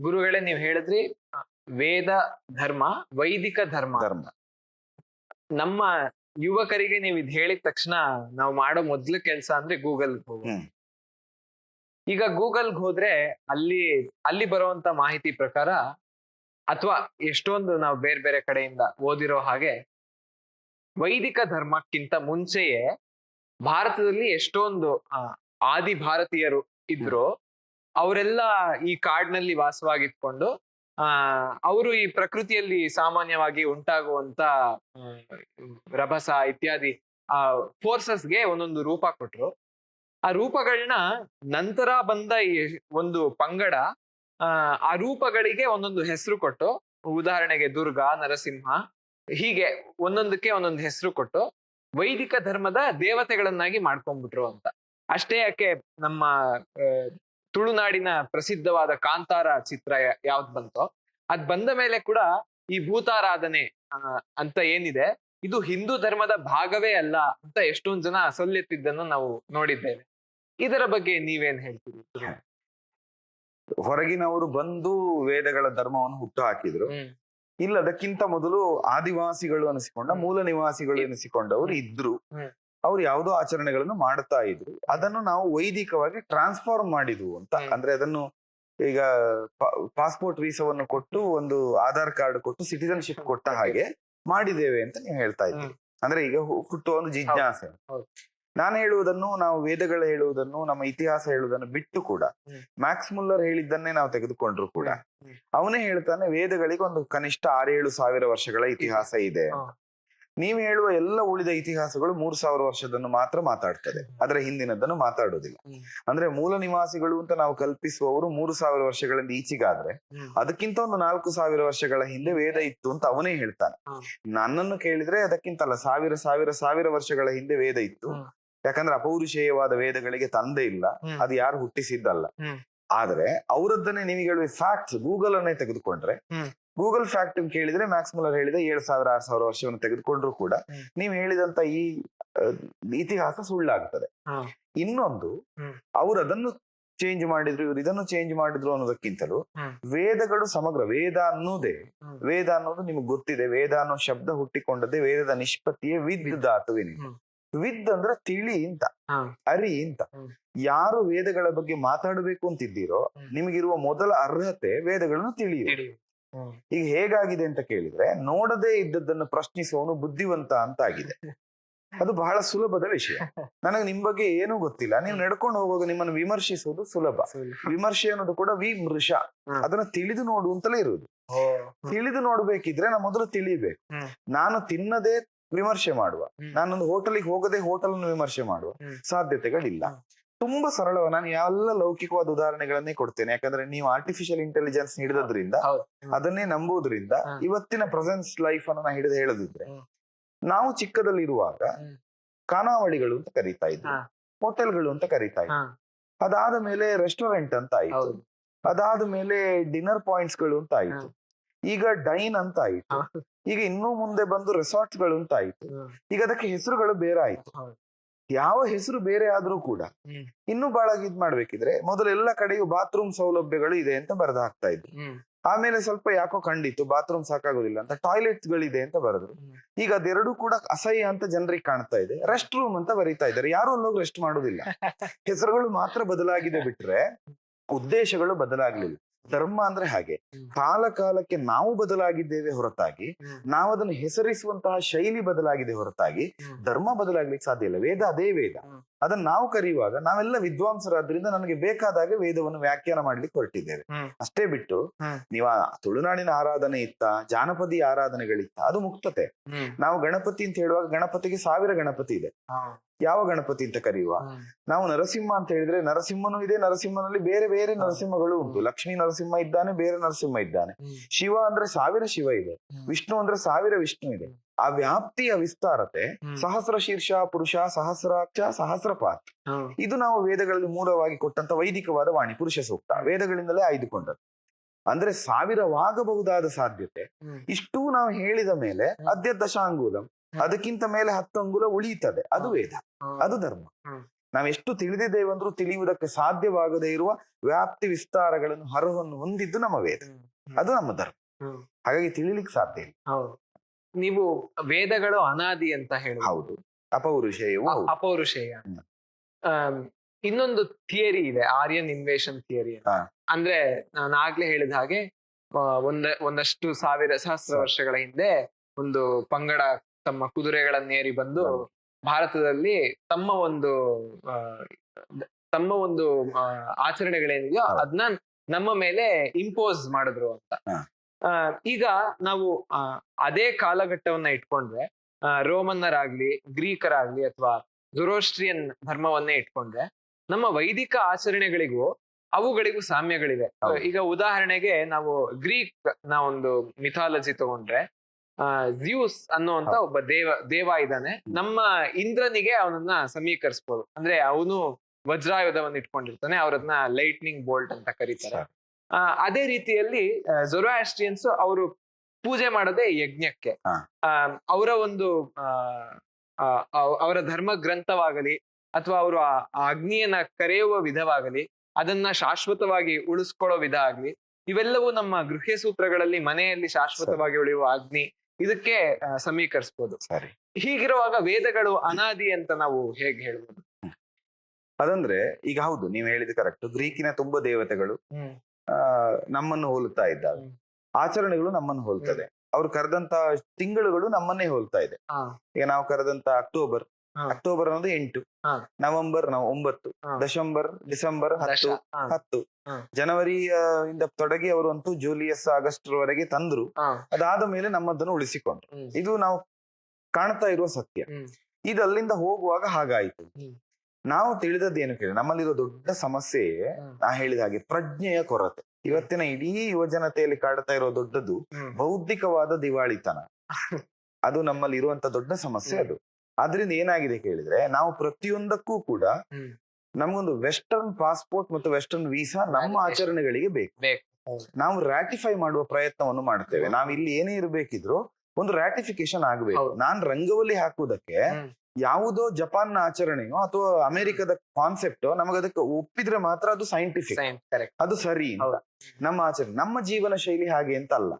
ಗುರುಗಳೇ ನೀವು ಹೇಳಿದ್ರಿ ವೇದ ಧರ್ಮ ವೈದಿಕ ಧರ್ಮ. ಧರ್ಮ. ನಮ್ಮ ಯುವಕರಿಗೆ ನೀವು ಇದ್ ಹೇಳಿದ ತಕ್ಷಣ ನಾವು ಮಾಡೋ ಮೊದ್ಲ ಕೆಲಸ ಅಂದ್ರೆ ಗೂಗಲ್ ಹ್ಮ್. ಈಗ ಗೂಗಲ್ ಹೋದ್ರೆ ಅಲ್ಲಿ ಅಲ್ಲಿ ಬರುವಂತ ಮಾಹಿತಿ ಪ್ರಕಾರ ಅಥವಾ ಎಷ್ಟೊಂದು ನಾವು ಬೇರೆ ಬೇರೆ ಕಡೆಯಿಂದ ಓದಿರೋ ಹಾಗೆ ವೈದಿಕ ಧರ್ಮಕ್ಕಿಂತ ಮುಂಚೆಯೇ ಭಾರತದಲ್ಲಿ ಎಷ್ಟೊಂದು ಆದಿ ಭಾರತೀಯರು ಇದ್ರು ಅವರೆಲ್ಲ ಈ ಕಾಡ್ನಲ್ಲಿ ವಾಸವಾಗಿಟ್ಕೊಂಡು, ಆ, ಅವರು ಈ ಪ್ರಕೃತಿಯಲ್ಲಿ ಸಾಮಾನ್ಯವಾಗಿ ಉಂಟಾಗುವಂತ ರಭಸ ಇತ್ಯಾದಿ, ಆ ಫೋರ್ಸಸ್ಗೆ ಒಂದೊಂದು ರೂಪ ಕೊಟ್ರು. ಆ ರೂಪಗಳನ್ನ ನಂತರ ಬಂದ ಈ ಒಂದು ಪಂಗಡ, ಆ ರೂಪಗಳಿಗೆ ಒಂದೊಂದು ಹೆಸರು ಕೊಟ್ಟು, ಉದಾಹರಣೆಗೆ ದುರ್ಗಾ, ನರಸಿಂಹ, ಹೀಗೆ ಒಂದೊಂದಕ್ಕೆ ಒಂದೊಂದು ಹೆಸರು ಕೊಟ್ಟು, ವೈದಿಕ ಧರ್ಮದ ದೇವತೆಗಳನ್ನಾಗಿ ಮಾಡ್ಕೊಂಡ್ಬಿಟ್ರು ಅಂತ. ಅಷ್ಟೇ ಯಾಕೆ ನಮ್ಮ ತುಳುನಾಡಿನ ಪ್ರಸಿದ್ಧವಾದ ಕಾಂತಾರ ಚಿತ್ರ ಯಾವ್ದು ಬಂತೋ ಅದ್ ಬಂದ ಮೇಲೆ ಕೂಡ ಈ ಭೂತಾರಾಧನೆ ಅಂತ ಏನಿದೆ ಇದು ಹಿಂದೂ ಧರ್ಮದ ಭಾಗವೇ ಅಲ್ಲ ಅಂತ ಎಷ್ಟೊಂದ್ ಜನ ಸೊಲ್ಲೆತ್ತಿದ್ದನ್ನು ನಾವು ನೋಡಿದ್ದೇವೆ. ಇದರ ಬಗ್ಗೆ ನೀವೇನ್ ಹೇಳ್ತೀರಿ? ಹೊರಗಿನವರು ಬಂದು ವೇದಗಳ ಧರ್ಮವನ್ನು ಹುಟ್ಟು ಹಾಕಿದ್ರು. ಇಲ್ಲ ಅದಕ್ಕಿಂತ ಮೊದಲು ಆದಿವಾಸಿಗಳು ಅನಿಸಿಕೊಂಡ ಮೂಲ ನಿವಾಸಿಗಳು ಎನಿಸಿಕೊಂಡವರು ಇದ್ರು. ಅವ್ರು ಯಾವುದೋ ಆಚರಣೆಗಳನ್ನು ಮಾಡ್ತಾ ಇದ್ರು. ಅದನ್ನು ನಾವು ವೈದಿಕವಾಗಿ ಟ್ರಾನ್ಸ್ಫಾರ್ಮ್ ಮಾಡಿದ್ವು ಅಂತ. ಅಂದ್ರೆ ಅದನ್ನು ಈಗ ಪಾಸ್ಪೋರ್ಟ್ ವೀಸಾವನ್ನು ಕೊಟ್ಟು ಒಂದು ಆಧಾರ್ ಕಾರ್ಡ್ ಕೊಟ್ಟು ಸಿಟಿಸನ್ಶಿಪ್ ಕೊಟ್ಟ ಹಾಗೆ ಮಾಡಿದ್ದೇವೆ ಅಂತ ನೀವು ಹೇಳ್ತಾ ಇದ್ದೀವಿ ಅಂದ್ರೆ ಈಗ ಹುಟ್ಟುವ ಒಂದು ಜಿಜ್ಞಾಸೆ. ನಾನು ಹೇಳುವುದನ್ನು ನಾವು ವೇದಗಳು ಹೇಳುವುದನ್ನು ನಮ್ಮ ಇತಿಹಾಸ ಹೇಳುವುದನ್ನು ಬಿಟ್ಟು ಕೂಡ ಮ್ಯಾಕ್ಸ್ ಮುಲ್ಲರ್ ಹೇಳಿದ್ದನ್ನೇ ನಾವು ತೆಗೆದುಕೊಂಡ್ರು ಕೂಡ. ಅವನೇ ಹೇಳ್ತಾನೆ ವೇದಗಳಿಗೆ ಒಂದು ಕನಿಷ್ಠ ಆರೇಳು ಸಾವಿರ ವರ್ಷಗಳ ಇತಿಹಾಸ ಇದೆ. ನೀವು ಹೇಳುವ ಎಲ್ಲ ಉಳಿದ ಇತಿಹಾಸಗಳು ಮೂರು ಸಾವಿರ ವರ್ಷದನ್ನು ಮಾತ್ರ ಮಾತಾಡ್ತದೆ. ಅದರ ಹಿಂದಿನದನ್ನು ಮಾತಾಡೋದಿಲ್ಲ. ಅಂದ್ರೆ ಮೂಲ ನಿವಾಸಿಗಳು ಅಂತ ನಾವು ಕಲ್ಪಿಸುವವರು ಮೂರು ಸಾವಿರ ವರ್ಷಗಳಿಂದ ಈಚೆಗಾದ್ರೆ ಅದಕ್ಕಿಂತ ಒಂದು ನಾಲ್ಕು ಸಾವಿರ ವರ್ಷಗಳ ಹಿಂದೆ ವೇದ ಇತ್ತು ಅಂತ ಅವನೇ ಹೇಳ್ತಾನೆ. ನನ್ನನ್ನು ಕೇಳಿದ್ರೆ ಅದಕ್ಕಿಂತ ಅಲ್ಲ ಸಾವಿರ ಸಾವಿರ ಸಾವಿರ ವರ್ಷಗಳ ಹಿಂದೆ ವೇದ ಇತ್ತು. ಯಾಕಂದ್ರೆ ಅಪೌರುಷೇಯವಾದ ವೇದಗಳಿಗೆ ತಂದೆ ಇಲ್ಲ. ಅದು ಯಾರು ಹುಟ್ಟಿಸಿದ್ದಲ್ಲ. ಆದ್ರೆ ಅವರದ್ದನ್ನೇ ನೀವು ಹೇಳುವ ಫ್ಯಾಕ್ಟ್ಸ್ ಗೂಗಲ್ ಅನ್ನೇ ತೆಗೆದುಕೊಂಡ್ರೆ. ಗೂಗಲ್ ಫ್ಯಾಕ್ಟ್ ಕೇಳಿದ್ರೆ ಮ್ಯಾಕ್ಸ್ ಮುಲ್ಲರ್ ಹೇಳಿದ ಏಳು ಸಾವಿರ ಆರು ಸಾವಿರ ವರ್ಷವನ್ನು ತೆಗೆದುಕೊಂಡ್ರು ಕೂಡ. ನೀವು ಹೇಳಿದಂತ ಈ ಇತಿಹಾಸ ಸುಳ್ಳಾಗ್ತದೆ. ಇನ್ನೊಂದು ಅವರು ಅದನ್ನು ಚೇಂಜ್ ಮಾಡಿದ್ರು ಇವರು ಇದನ್ನು ಚೇಂಜ್ ಮಾಡಿದ್ರು ಅನ್ನೋದಕ್ಕಿಂತಲೂ ವೇದಗಳು ಸಮಗ್ರ ವೇದ ಅನ್ನೋದೇ. ವೇದ ಅನ್ನೋದು ನಿಮ್ಗೆ ಗೊತ್ತಿದೆ. ವೇದ ಅನ್ನೋ ಶಬ್ದ ಹುಟ್ಟಿಕೊಂಡದ್ದೇ ವೇದದ ನಿಷ್ಪತ್ತಿಯೇ ವಿದ್ ಧಾತುವಿನ ವಿದ್ ಅಂದ್ರೆ ತಿಳಿ ಅಂತ ಅರಿ ಅಂತ. ಯಾರು ವೇದಗಳ ಬಗ್ಗೆ ಮಾತಾಡಬೇಕು ಅಂತಿದ್ದೀರೋ. ನಿಮಗಿರುವ ಮೊದಲ ಅರ್ಹತೆ ವೇದಗಳನ್ನು ತಿಳಿಯಿರಿ. ಈಗ ಹೇಗಾಗಿದೆ ಅಂತ ಕೇಳಿದ್ರೆ ನೋಡದೇ ಇದ್ದದ್ದನ್ನು ಪ್ರಶ್ನಿಸುವವನು ಬುದ್ಧಿವಂತ ಅಂತ ಆಗಿದೆ ಅದು ಬಹಳ ಸುಲಭದ ವಿಷಯ. ನನಗೆ ನಿಮ್ ಬಗ್ಗೆ ಏನೂ ಗೊತ್ತಿಲ್ಲ. ನೀವು ನಡ್ಕೊಂಡು ಹೋಗುವಾಗ ನಿಮ್ಮನ್ನು ವಿಮರ್ಶಿಸುವುದು ಸುಲಭ. ವಿಮರ್ಶೆ ಅನ್ನೋದು ಕೂಡ ವಿಮೃಷ. ಅದನ್ನ ತಿಳಿದು ನೋಡು ಅಂತಲೇ ಇರುವುದು. ತಿಳಿದು ನೋಡ್ಬೇಕಿದ್ರೆ ನಾ ಮೊದಲು ತಿಳಿಬೇಕು. ನಾನು ತಿನ್ನದೇ ವಿಮರ್ಶೆ ಮಾಡುವ. ನಾನೊಂದು ಹೋಟೆಲ್ಗೆ ಹೋಗದೆ ಹೋಟೆಲ್ ವಿಮರ್ಶೆ ಮಾಡುವ ಸಾಧ್ಯತೆಗಳಿಲ್ಲ. ತುಂಬಾ ಸರಳವ ನಾನು ಎಲ್ಲ ಲೌಕಿಕವಾದ ಉದಾಹರಣೆಗಳನ್ನೇ ಕೊಡ್ತೇನೆ. ಯಾಕಂದ್ರೆ ನೀವು ಆರ್ಟಿಫಿಷಿಯಲ್ ಇಂಟೆಲಿಜೆನ್ಸ್ ಹಿಡಿದ್ರಿಂದ ಅದನ್ನೇ ನಂಬುವುದರಿಂದ ಇವತ್ತಿನ ಪ್ರೆಸೆನ್ಸ್ ಲೈಫ್ ಅನ್ನ ನಾ ಹಿಡಿದು ಹೇಳದಿದ್ರೆ ನಾವು ಚಿಕ್ಕದಲ್ಲಿರುವಾಗ ಇರುವಾಗ ಖಾನಾವಳಿಗಳು ಅಂತ ಕರೀತಾ ಇದ್ವಿ. ಹೋಟೆಲ್ಗಳು ಅಂತ ಕರೀತಾ ಇದ್ವಿ. ಅದಾದ ಮೇಲೆ ರೆಸ್ಟೋರೆಂಟ್ ಅಂತ ಆಯ್ತು. ಅದಾದ ಮೇಲೆ ಡಿನ್ನರ್ ಪಾಯಿಂಟ್ಸ್ಗಳು ಅಂತ ಆಯ್ತು. ಈಗ ಡೈನ್ ಅಂತ ಆಯ್ತು. ಈಗ ಇನ್ನೂ ಮುಂದೆ ಬಂದು ರೆಸಾರ್ಟ್ಸ್ಗಳು ಅಂತ ಆಯ್ತು. ಈಗ ಅದಕ್ಕೆ ಹೆಸರುಗಳು ಬೇರೆ ಆಯ್ತು. ಯಾವ ಹೆಸರು ಬೇರೆ ಆದ್ರೂ ಕೂಡ ಇನ್ನು ಬಹಳ ಇದ್ ಮಾಡ್ಬೇಕಿದ್ರೆ ಮೊದಲೆಲ್ಲ ಕಡೆಯೂ ಬಾತ್ರೂಮ್ ಸೌಲಭ್ಯಗಳು ಇದೆ ಅಂತ ಬರೆದು ಹಾಕ್ತಾ ಇದ್ರು ಆಮೇಲೆ ಸ್ವಲ್ಪ ಯಾಕೋ ಕಂಡಿತ್ತು ಬಾತ್ರೂಮ್ ಸಾಕಾಗೋದಿಲ್ಲ ಅಂತ ಟಾಯ್ಲೆಟ್ಸ್ ಗಳಿದೆ ಅಂತ ಬರೆದ್ರು. ಈಗ ಅದೆರಡು ಕೂಡ ಅಸಹ್ಯ ಅಂತ ಜನರಿಗೆ ಕಾಣ್ತಾ ಇದೆ. ರೆಸ್ಟ್ ರೂಮ್ ಅಂತ ಬರೀತಾ ಇದ್ದಾರೆ. ಯಾರು ಅಲ್ಲೋಗಿ ರೆಸ್ಟ್ ಮಾಡೋದಿಲ್ಲ. ಹೆಸರುಗಳು ಮಾತ್ರ ಬದಲಾಗಿದೆ ಬಿಟ್ರೆ ಉದ್ದೇಶಗಳು ಬದಲಾಗ್ಲಿಲ್ಲ. ಧರ್ಮ ಅಂದ್ರೆ ಹಾಗೆ. ಕಾಲ ಕಾಲಕ್ಕೆ ನಾವು ಬದಲಾಗಿದ್ದೇವೆ ಹೊರತಾಗಿ ನಾವು ಅದನ್ನು ಹೆಸರಿಸುವಂತಹ ಶೈಲಿ ಬದಲಾಗಿದೆ ಹೊರತಾಗಿ ಧರ್ಮ ಬದಲಾಗ್ಲಿಕ್ಕೆ ಸಾಧ್ಯ ಇಲ್ಲ. ವೇದ ಅದೇ ವೇದ. ಅದನ್ನ ನಾವು ಕರೆಯುವಾಗ ನಾವೆಲ್ಲ ವಿದ್ವಾಂಸರಾದ್ರಿಂದ ನನಗೆ ಬೇಕಾದಾಗ ವೇದವನ್ನು ವ್ಯಾಖ್ಯಾನ ಮಾಡ್ಲಿಕ್ಕೆ ಹೊರಟಿದ್ದೇವೆ. ಅಷ್ಟೇ ಬಿಟ್ಟು ನೀವು ತುಳುನಾಡಿನ ಆರಾಧನೆ ಇತ್ತ ಜಾನಪದಿ ಆರಾಧನೆಗಳಿತ್ತ ಅದು ಮುಕ್ತತೆ. ನಾವು ಗಣಪತಿ ಅಂತ ಹೇಳುವಾಗ ಗಣಪತಿಗೆ ಸಾವಿರ ಗಣಪತಿ ಇದೆ. ಯಾವ ಗಣಪತಿ ಅಂತ ಕರೆಯುವ? ನಾವು ನರಸಿಂಹ ಅಂತ ಹೇಳಿದ್ರೆ ನರಸಿಂಹನೂ ಇದೆ ನರಸಿಂಹನಲ್ಲಿ ಬೇರೆ ಬೇರೆ ನರಸಿಂಹಗಳು ಉಂಟು. ಲಕ್ಷ್ಮೀ ನರಸಿಂಹ ಇದ್ದಾನೆ ಬೇರೆ ನರಸಿಂಹ ಇದ್ದಾನೆ. ಶಿವ ಅಂದ್ರೆ ಸಾವಿರ ಶಿವ ಇದೆ ವಿಷ್ಣು ಅಂದ್ರೆ ಸಾವಿರ ವಿಷ್ಣು ಇದೆ. ಆ ವ್ಯಾಪ್ತಿಯ ವಿಸ್ತಾರತೆ ಸಹಸ್ರ ಶೀರ್ಷ ಪುರುಷ ಸಹಸ್ರಾಕ್ಷ ಸಹಸ್ರಪಾತ್ ಇದು ನಾವು ವೇದಗಳಲ್ಲಿ ಮೂಲವಾಗಿ ಕೊಟ್ಟಂತ ವೈದಿಕವಾದ ವಾಣಿ ಪುರುಷ ಸೂಕ್ತ. ವೇದಗಳಿಂದಲೇ ಆಯ್ದುಕೊಂಡದ್ದು. ಅಂದ್ರೆ ಸಾವಿರವಾಗಬಹುದಾದ ಸಾಧ್ಯತೆ. ಇಷ್ಟು ನಾವು ಹೇಳಿದ ಮೇಲೆ ಅದ್ಯ ದಶಾಂಗುಲಂ ಅದಕ್ಕಿಂತ ಮೇಲೆ ಹತ್ತು ಅಂಗುಲ ಉಳಿಯುತ್ತದೆ. ಅದು ವೇದ. ಅದು ಧರ್ಮ. ನಾವೆಷ್ಟು ತಿಳಿದಿದ್ದೇವಂದ್ರೂ ತಿಳಿಯುವುದಕ್ಕೆ ಸಾಧ್ಯವಾಗದೇ ಇರುವ ವ್ಯಾಪ್ತಿ ವಿಸ್ತಾರಗಳನ್ನು ಹರವನ್ನು ಹೊಂದಿದ್ದು ನಮ್ಮ ವೇದ. ಅದು ನಮ್ಮ ಧರ್ಮ. ಹಾಗಾಗಿ ತಿಳಿಲಿಕ್ಕೆ ಸಾಧ್ಯ ಇಲ್ಲ. ಹೌದು. ನೀವು ವೇದಗಳು ಅನಾದಿ ಅಂತ ಹೇಳಿ ಹೌದು. ಅಪೌರುಷೇಯ. ಅಪೌರುಷೇಯ ಇನ್ನೊಂದು ಥಿಯರಿ ಇದೆ ಆರ್ಯನ್ ಇನ್ವೇಷನ್ ಥಿಯರಿ. ಅಂದ್ರೆ ನಾನು ಆಗ್ಲೇ ಹೇಳಿದ ಹಾಗೆ ಒಂದ ಒಂದಷ್ಟು ಸಾವಿರ ಸಹಸ್ರ ವರ್ಷಗಳ ಹಿಂದೆ ಒಂದು ಪಂಗಡ ತಮ್ಮ ಕುದುರೆಗಳನ್ನೇರಿ ಬಂದು. ಭಾರತದಲ್ಲಿ ತಮ್ಮ ಒಂದು ತಮ್ಮ ಒಂದು ಆಚರಣೆಗಳೇನಿದೆಯೋ. ಅದನ್ನ ನಮ್ಮ ಮೇಲೆ ಇಂಪೋಸ್ ಮಾಡಿದ್ರು ಅಂತ. ಈಗ ನಾವು ಅದೇ ಕಾಲಘಟ್ಟವನ್ನ ಇಟ್ಕೊಂಡ್ರೆ ರೋಮನ್ನರಾಗ್ಲಿ ಗ್ರೀಕರಾಗ್ಲಿ ಅಥವಾ ಜುರೋಸ್ಟ್ರಿಯನ್ ಧರ್ಮವನ್ನೇ ಇಟ್ಕೊಂಡ್ರೆ ನಮ್ಮ ವೈದಿಕ ಆಚರಣೆಗಳಿಗೂ ಅವುಗಳಿಗೂ ಸಾಮ್ಯಗಳಿವೆ. ಈಗ ಉದಾಹರಣೆಗೆ ನಾವು ಗ್ರೀಕ್ನ ಒಂದು ಮಿಥಾಲಜಿ ತಗೊಂಡ್ರೆ ಜ್ಯೂಸ್ ಅನ್ನುವಂತ. ಒಬ್ಬ ದೇವ ದೇವ ಇದ್ದಾನೆ ನಮ್ಮ ಇಂದ್ರನಿಗೆ ಅವನನ್ನ ಸಮೀಕರಿಸ್ಬೋದು ಅಂದ್ರೆ ಅವನು ವಜ್ರಾಯುಧವನ್ನು ಇಟ್ಕೊಂಡಿರ್ತಾನೆ ಅವ್ರದ್ನ ಲೈಟ್ನಿಂಗ್ ಬೋಲ್ಟ್ ಅಂತ ಕರೀತಾರೆ. ಅದೇ ರೀತಿಯಲ್ಲಿ ಜೊರಾಸ್ಟ್ರಿಯನ್ಸ್ ಅವರು ಪೂಜೆ ಮಾಡೋದೇ ಯಜ್ಞಕ್ಕೆ. ಅವರ ಒಂದು ಅವರ ಧರ್ಮ ಗ್ರಂಥವಾಗಲಿ ಅಥವಾ ಅವರು ಆ ಆ ಅಗ್ನಿಯನ್ನ ಕರೆಯುವ ವಿಧವಾಗಲಿ ಅದನ್ನ ಶಾಶ್ವತವಾಗಿ ಉಳಿಸ್ಕೊಳ್ಳೋ ವಿಧ ಆಗ್ಲಿ ಇವೆಲ್ಲವೂ ನಮ್ಮ ಗೃಹ್ಯ ಸೂತ್ರಗಳಲ್ಲಿ ಮನೆಯಲ್ಲಿ ಶಾಶ್ವತವಾಗಿ ಉಳಿಯುವ ಅಗ್ನಿ ಇದಕ್ಕೆ ಸಮೀಕರಿಸಬಹುದು ಸರಿ. ಹೀಗಿರುವಾಗ ವೇದಗಳು ಅನಾದಿ ಅಂತ ನಾವು ಹೇಗೆ ಹೇಳ್ಬೋದು? ಅದಂದ್ರೆ ಈಗ ಹೌದು ನೀವು ಹೇಳಿದ ಕರೆಕ್ಟ್ ಗ್ರೀಕಿನ ತುಂಬಾ ದೇವತೆಗಳು ಆ ನಮ್ಮನ್ನು ಹೋಲುತ್ತಾ ಇದ್ದಾವೆ. ಆಚರಣೆಗಳು ನಮ್ಮನ್ನು ಹೋಲ್ತದೆ ಅವ್ರು ಕರೆದಂತ ತಿಂಗಳುಗಳು ನಮ್ಮನ್ನೇ ಹೋಲ್ತಾ ಇದೆ. ಈಗ ನಾವು ಕರೆದಂತ ಅಕ್ಟೋಬರ್. ಅಕ್ಟೋಬರ್ ಅನ್ನೋದು ಎಂಟು ನವೆಂಬರ್ ನಾವು ಒಂಬತ್ತು. ಡಿಸೆಂಬರ್ ಡಿಸೆಂಬರ್ ಹತ್ತು. ಹತ್ತು. ಜನವರಿ ಇಂದ ತೊಡಗಿ ಅವರು ಅಂತೂ ಜೂಲಿಯಸ್ ಆಗಸ್ಟ್ ವರೆಗೆ ತಂದ್ರು ಅದಾದ ಮೇಲೆ ನಮ್ಮದನ್ನು ಉಳಿಸಿಕೊಂಡ್ರು. ಇದು ನಾವು ಕಾಣ್ತಾ ಇರುವ ಸತ್ಯ. ಇದು ಅಲ್ಲಿಂದ ಹೋಗುವಾಗ ಹಾಗಾಯಿತು. ನಾವು ತಿಳಿದದ್ದು ಏನು ಕೇಳಿ ನಮ್ಮಲ್ಲಿರೋ ದೊಡ್ಡ ಸಮಸ್ಯೆ. ನಾ ಹೇಳಿದ ಹಾಗೆ ಪ್ರಜ್ಞೆಯ ಕೊರತೆ. ಇವತ್ತಿನ ಇಡೀ ಯುವಜನತೆಯಲ್ಲಿ ಕಾಡ್ತಾ ಇರೋ ದೊಡ್ಡದು ಬೌದ್ಧಿಕವಾದ ದಿವಾಳಿತನ. ಅದು ನಮ್ಮಲ್ಲಿ ಇರುವಂತ ದೊಡ್ಡ ಸಮಸ್ಯೆ ಅದು. ಆದ್ರಿಂದ ಏನಾಗಿದೆ ಕೇಳಿದ್ರೆ ನಾವು ಪ್ರತಿಯೊಂದಕ್ಕೂ ಕೂಡ. ನಮಗೊಂದು ವೆಸ್ಟರ್ನ್ ಪಾಸ್ಪೋರ್ಟ್ ಮತ್ತು ವೆಸ್ಟರ್ನ್ ವೀಸಾ ನಮ್ಮ ಆಚರಣೆಗಳಿಗೆ ಬೇಕು. ನಾವು ರಾಟಿಫೈ ಮಾಡುವ ಪ್ರಯತ್ನವನ್ನು ಮಾಡ್ತೇವೆ. ನಾವು ಇಲ್ಲಿ ಏನೇ ಇರಬೇಕಿದ್ರು ಒಂದು ರಾಟಿಫಿಕೇಶನ್ ಆಗಬೇಕು. ನಾನ್ ರಂಗವಲ್ಲಿ ಹಾಕುವುದಕ್ಕೆ ಯಾವುದೋ ಜಪಾನ್ನ ಆಚರಣೆಯೋ ಅಥವಾ ಅಮೆರಿಕದ ಕಾನ್ಸೆಪ್ಟ್ ನಮಗದಕ್ಕೆ ಒಪ್ಪಿದ್ರೆ ಮಾತ್ರ ಅದು ಸೈಂಟಿಫಿಕ್ ಅದು ಸರಿ ನಮ್ಮ ಆಚರಣೆ ನಮ್ಮ ಜೀವನ ಶೈಲಿ ಹಾಗೆ ಅಂತ ಅಲ್ಲ.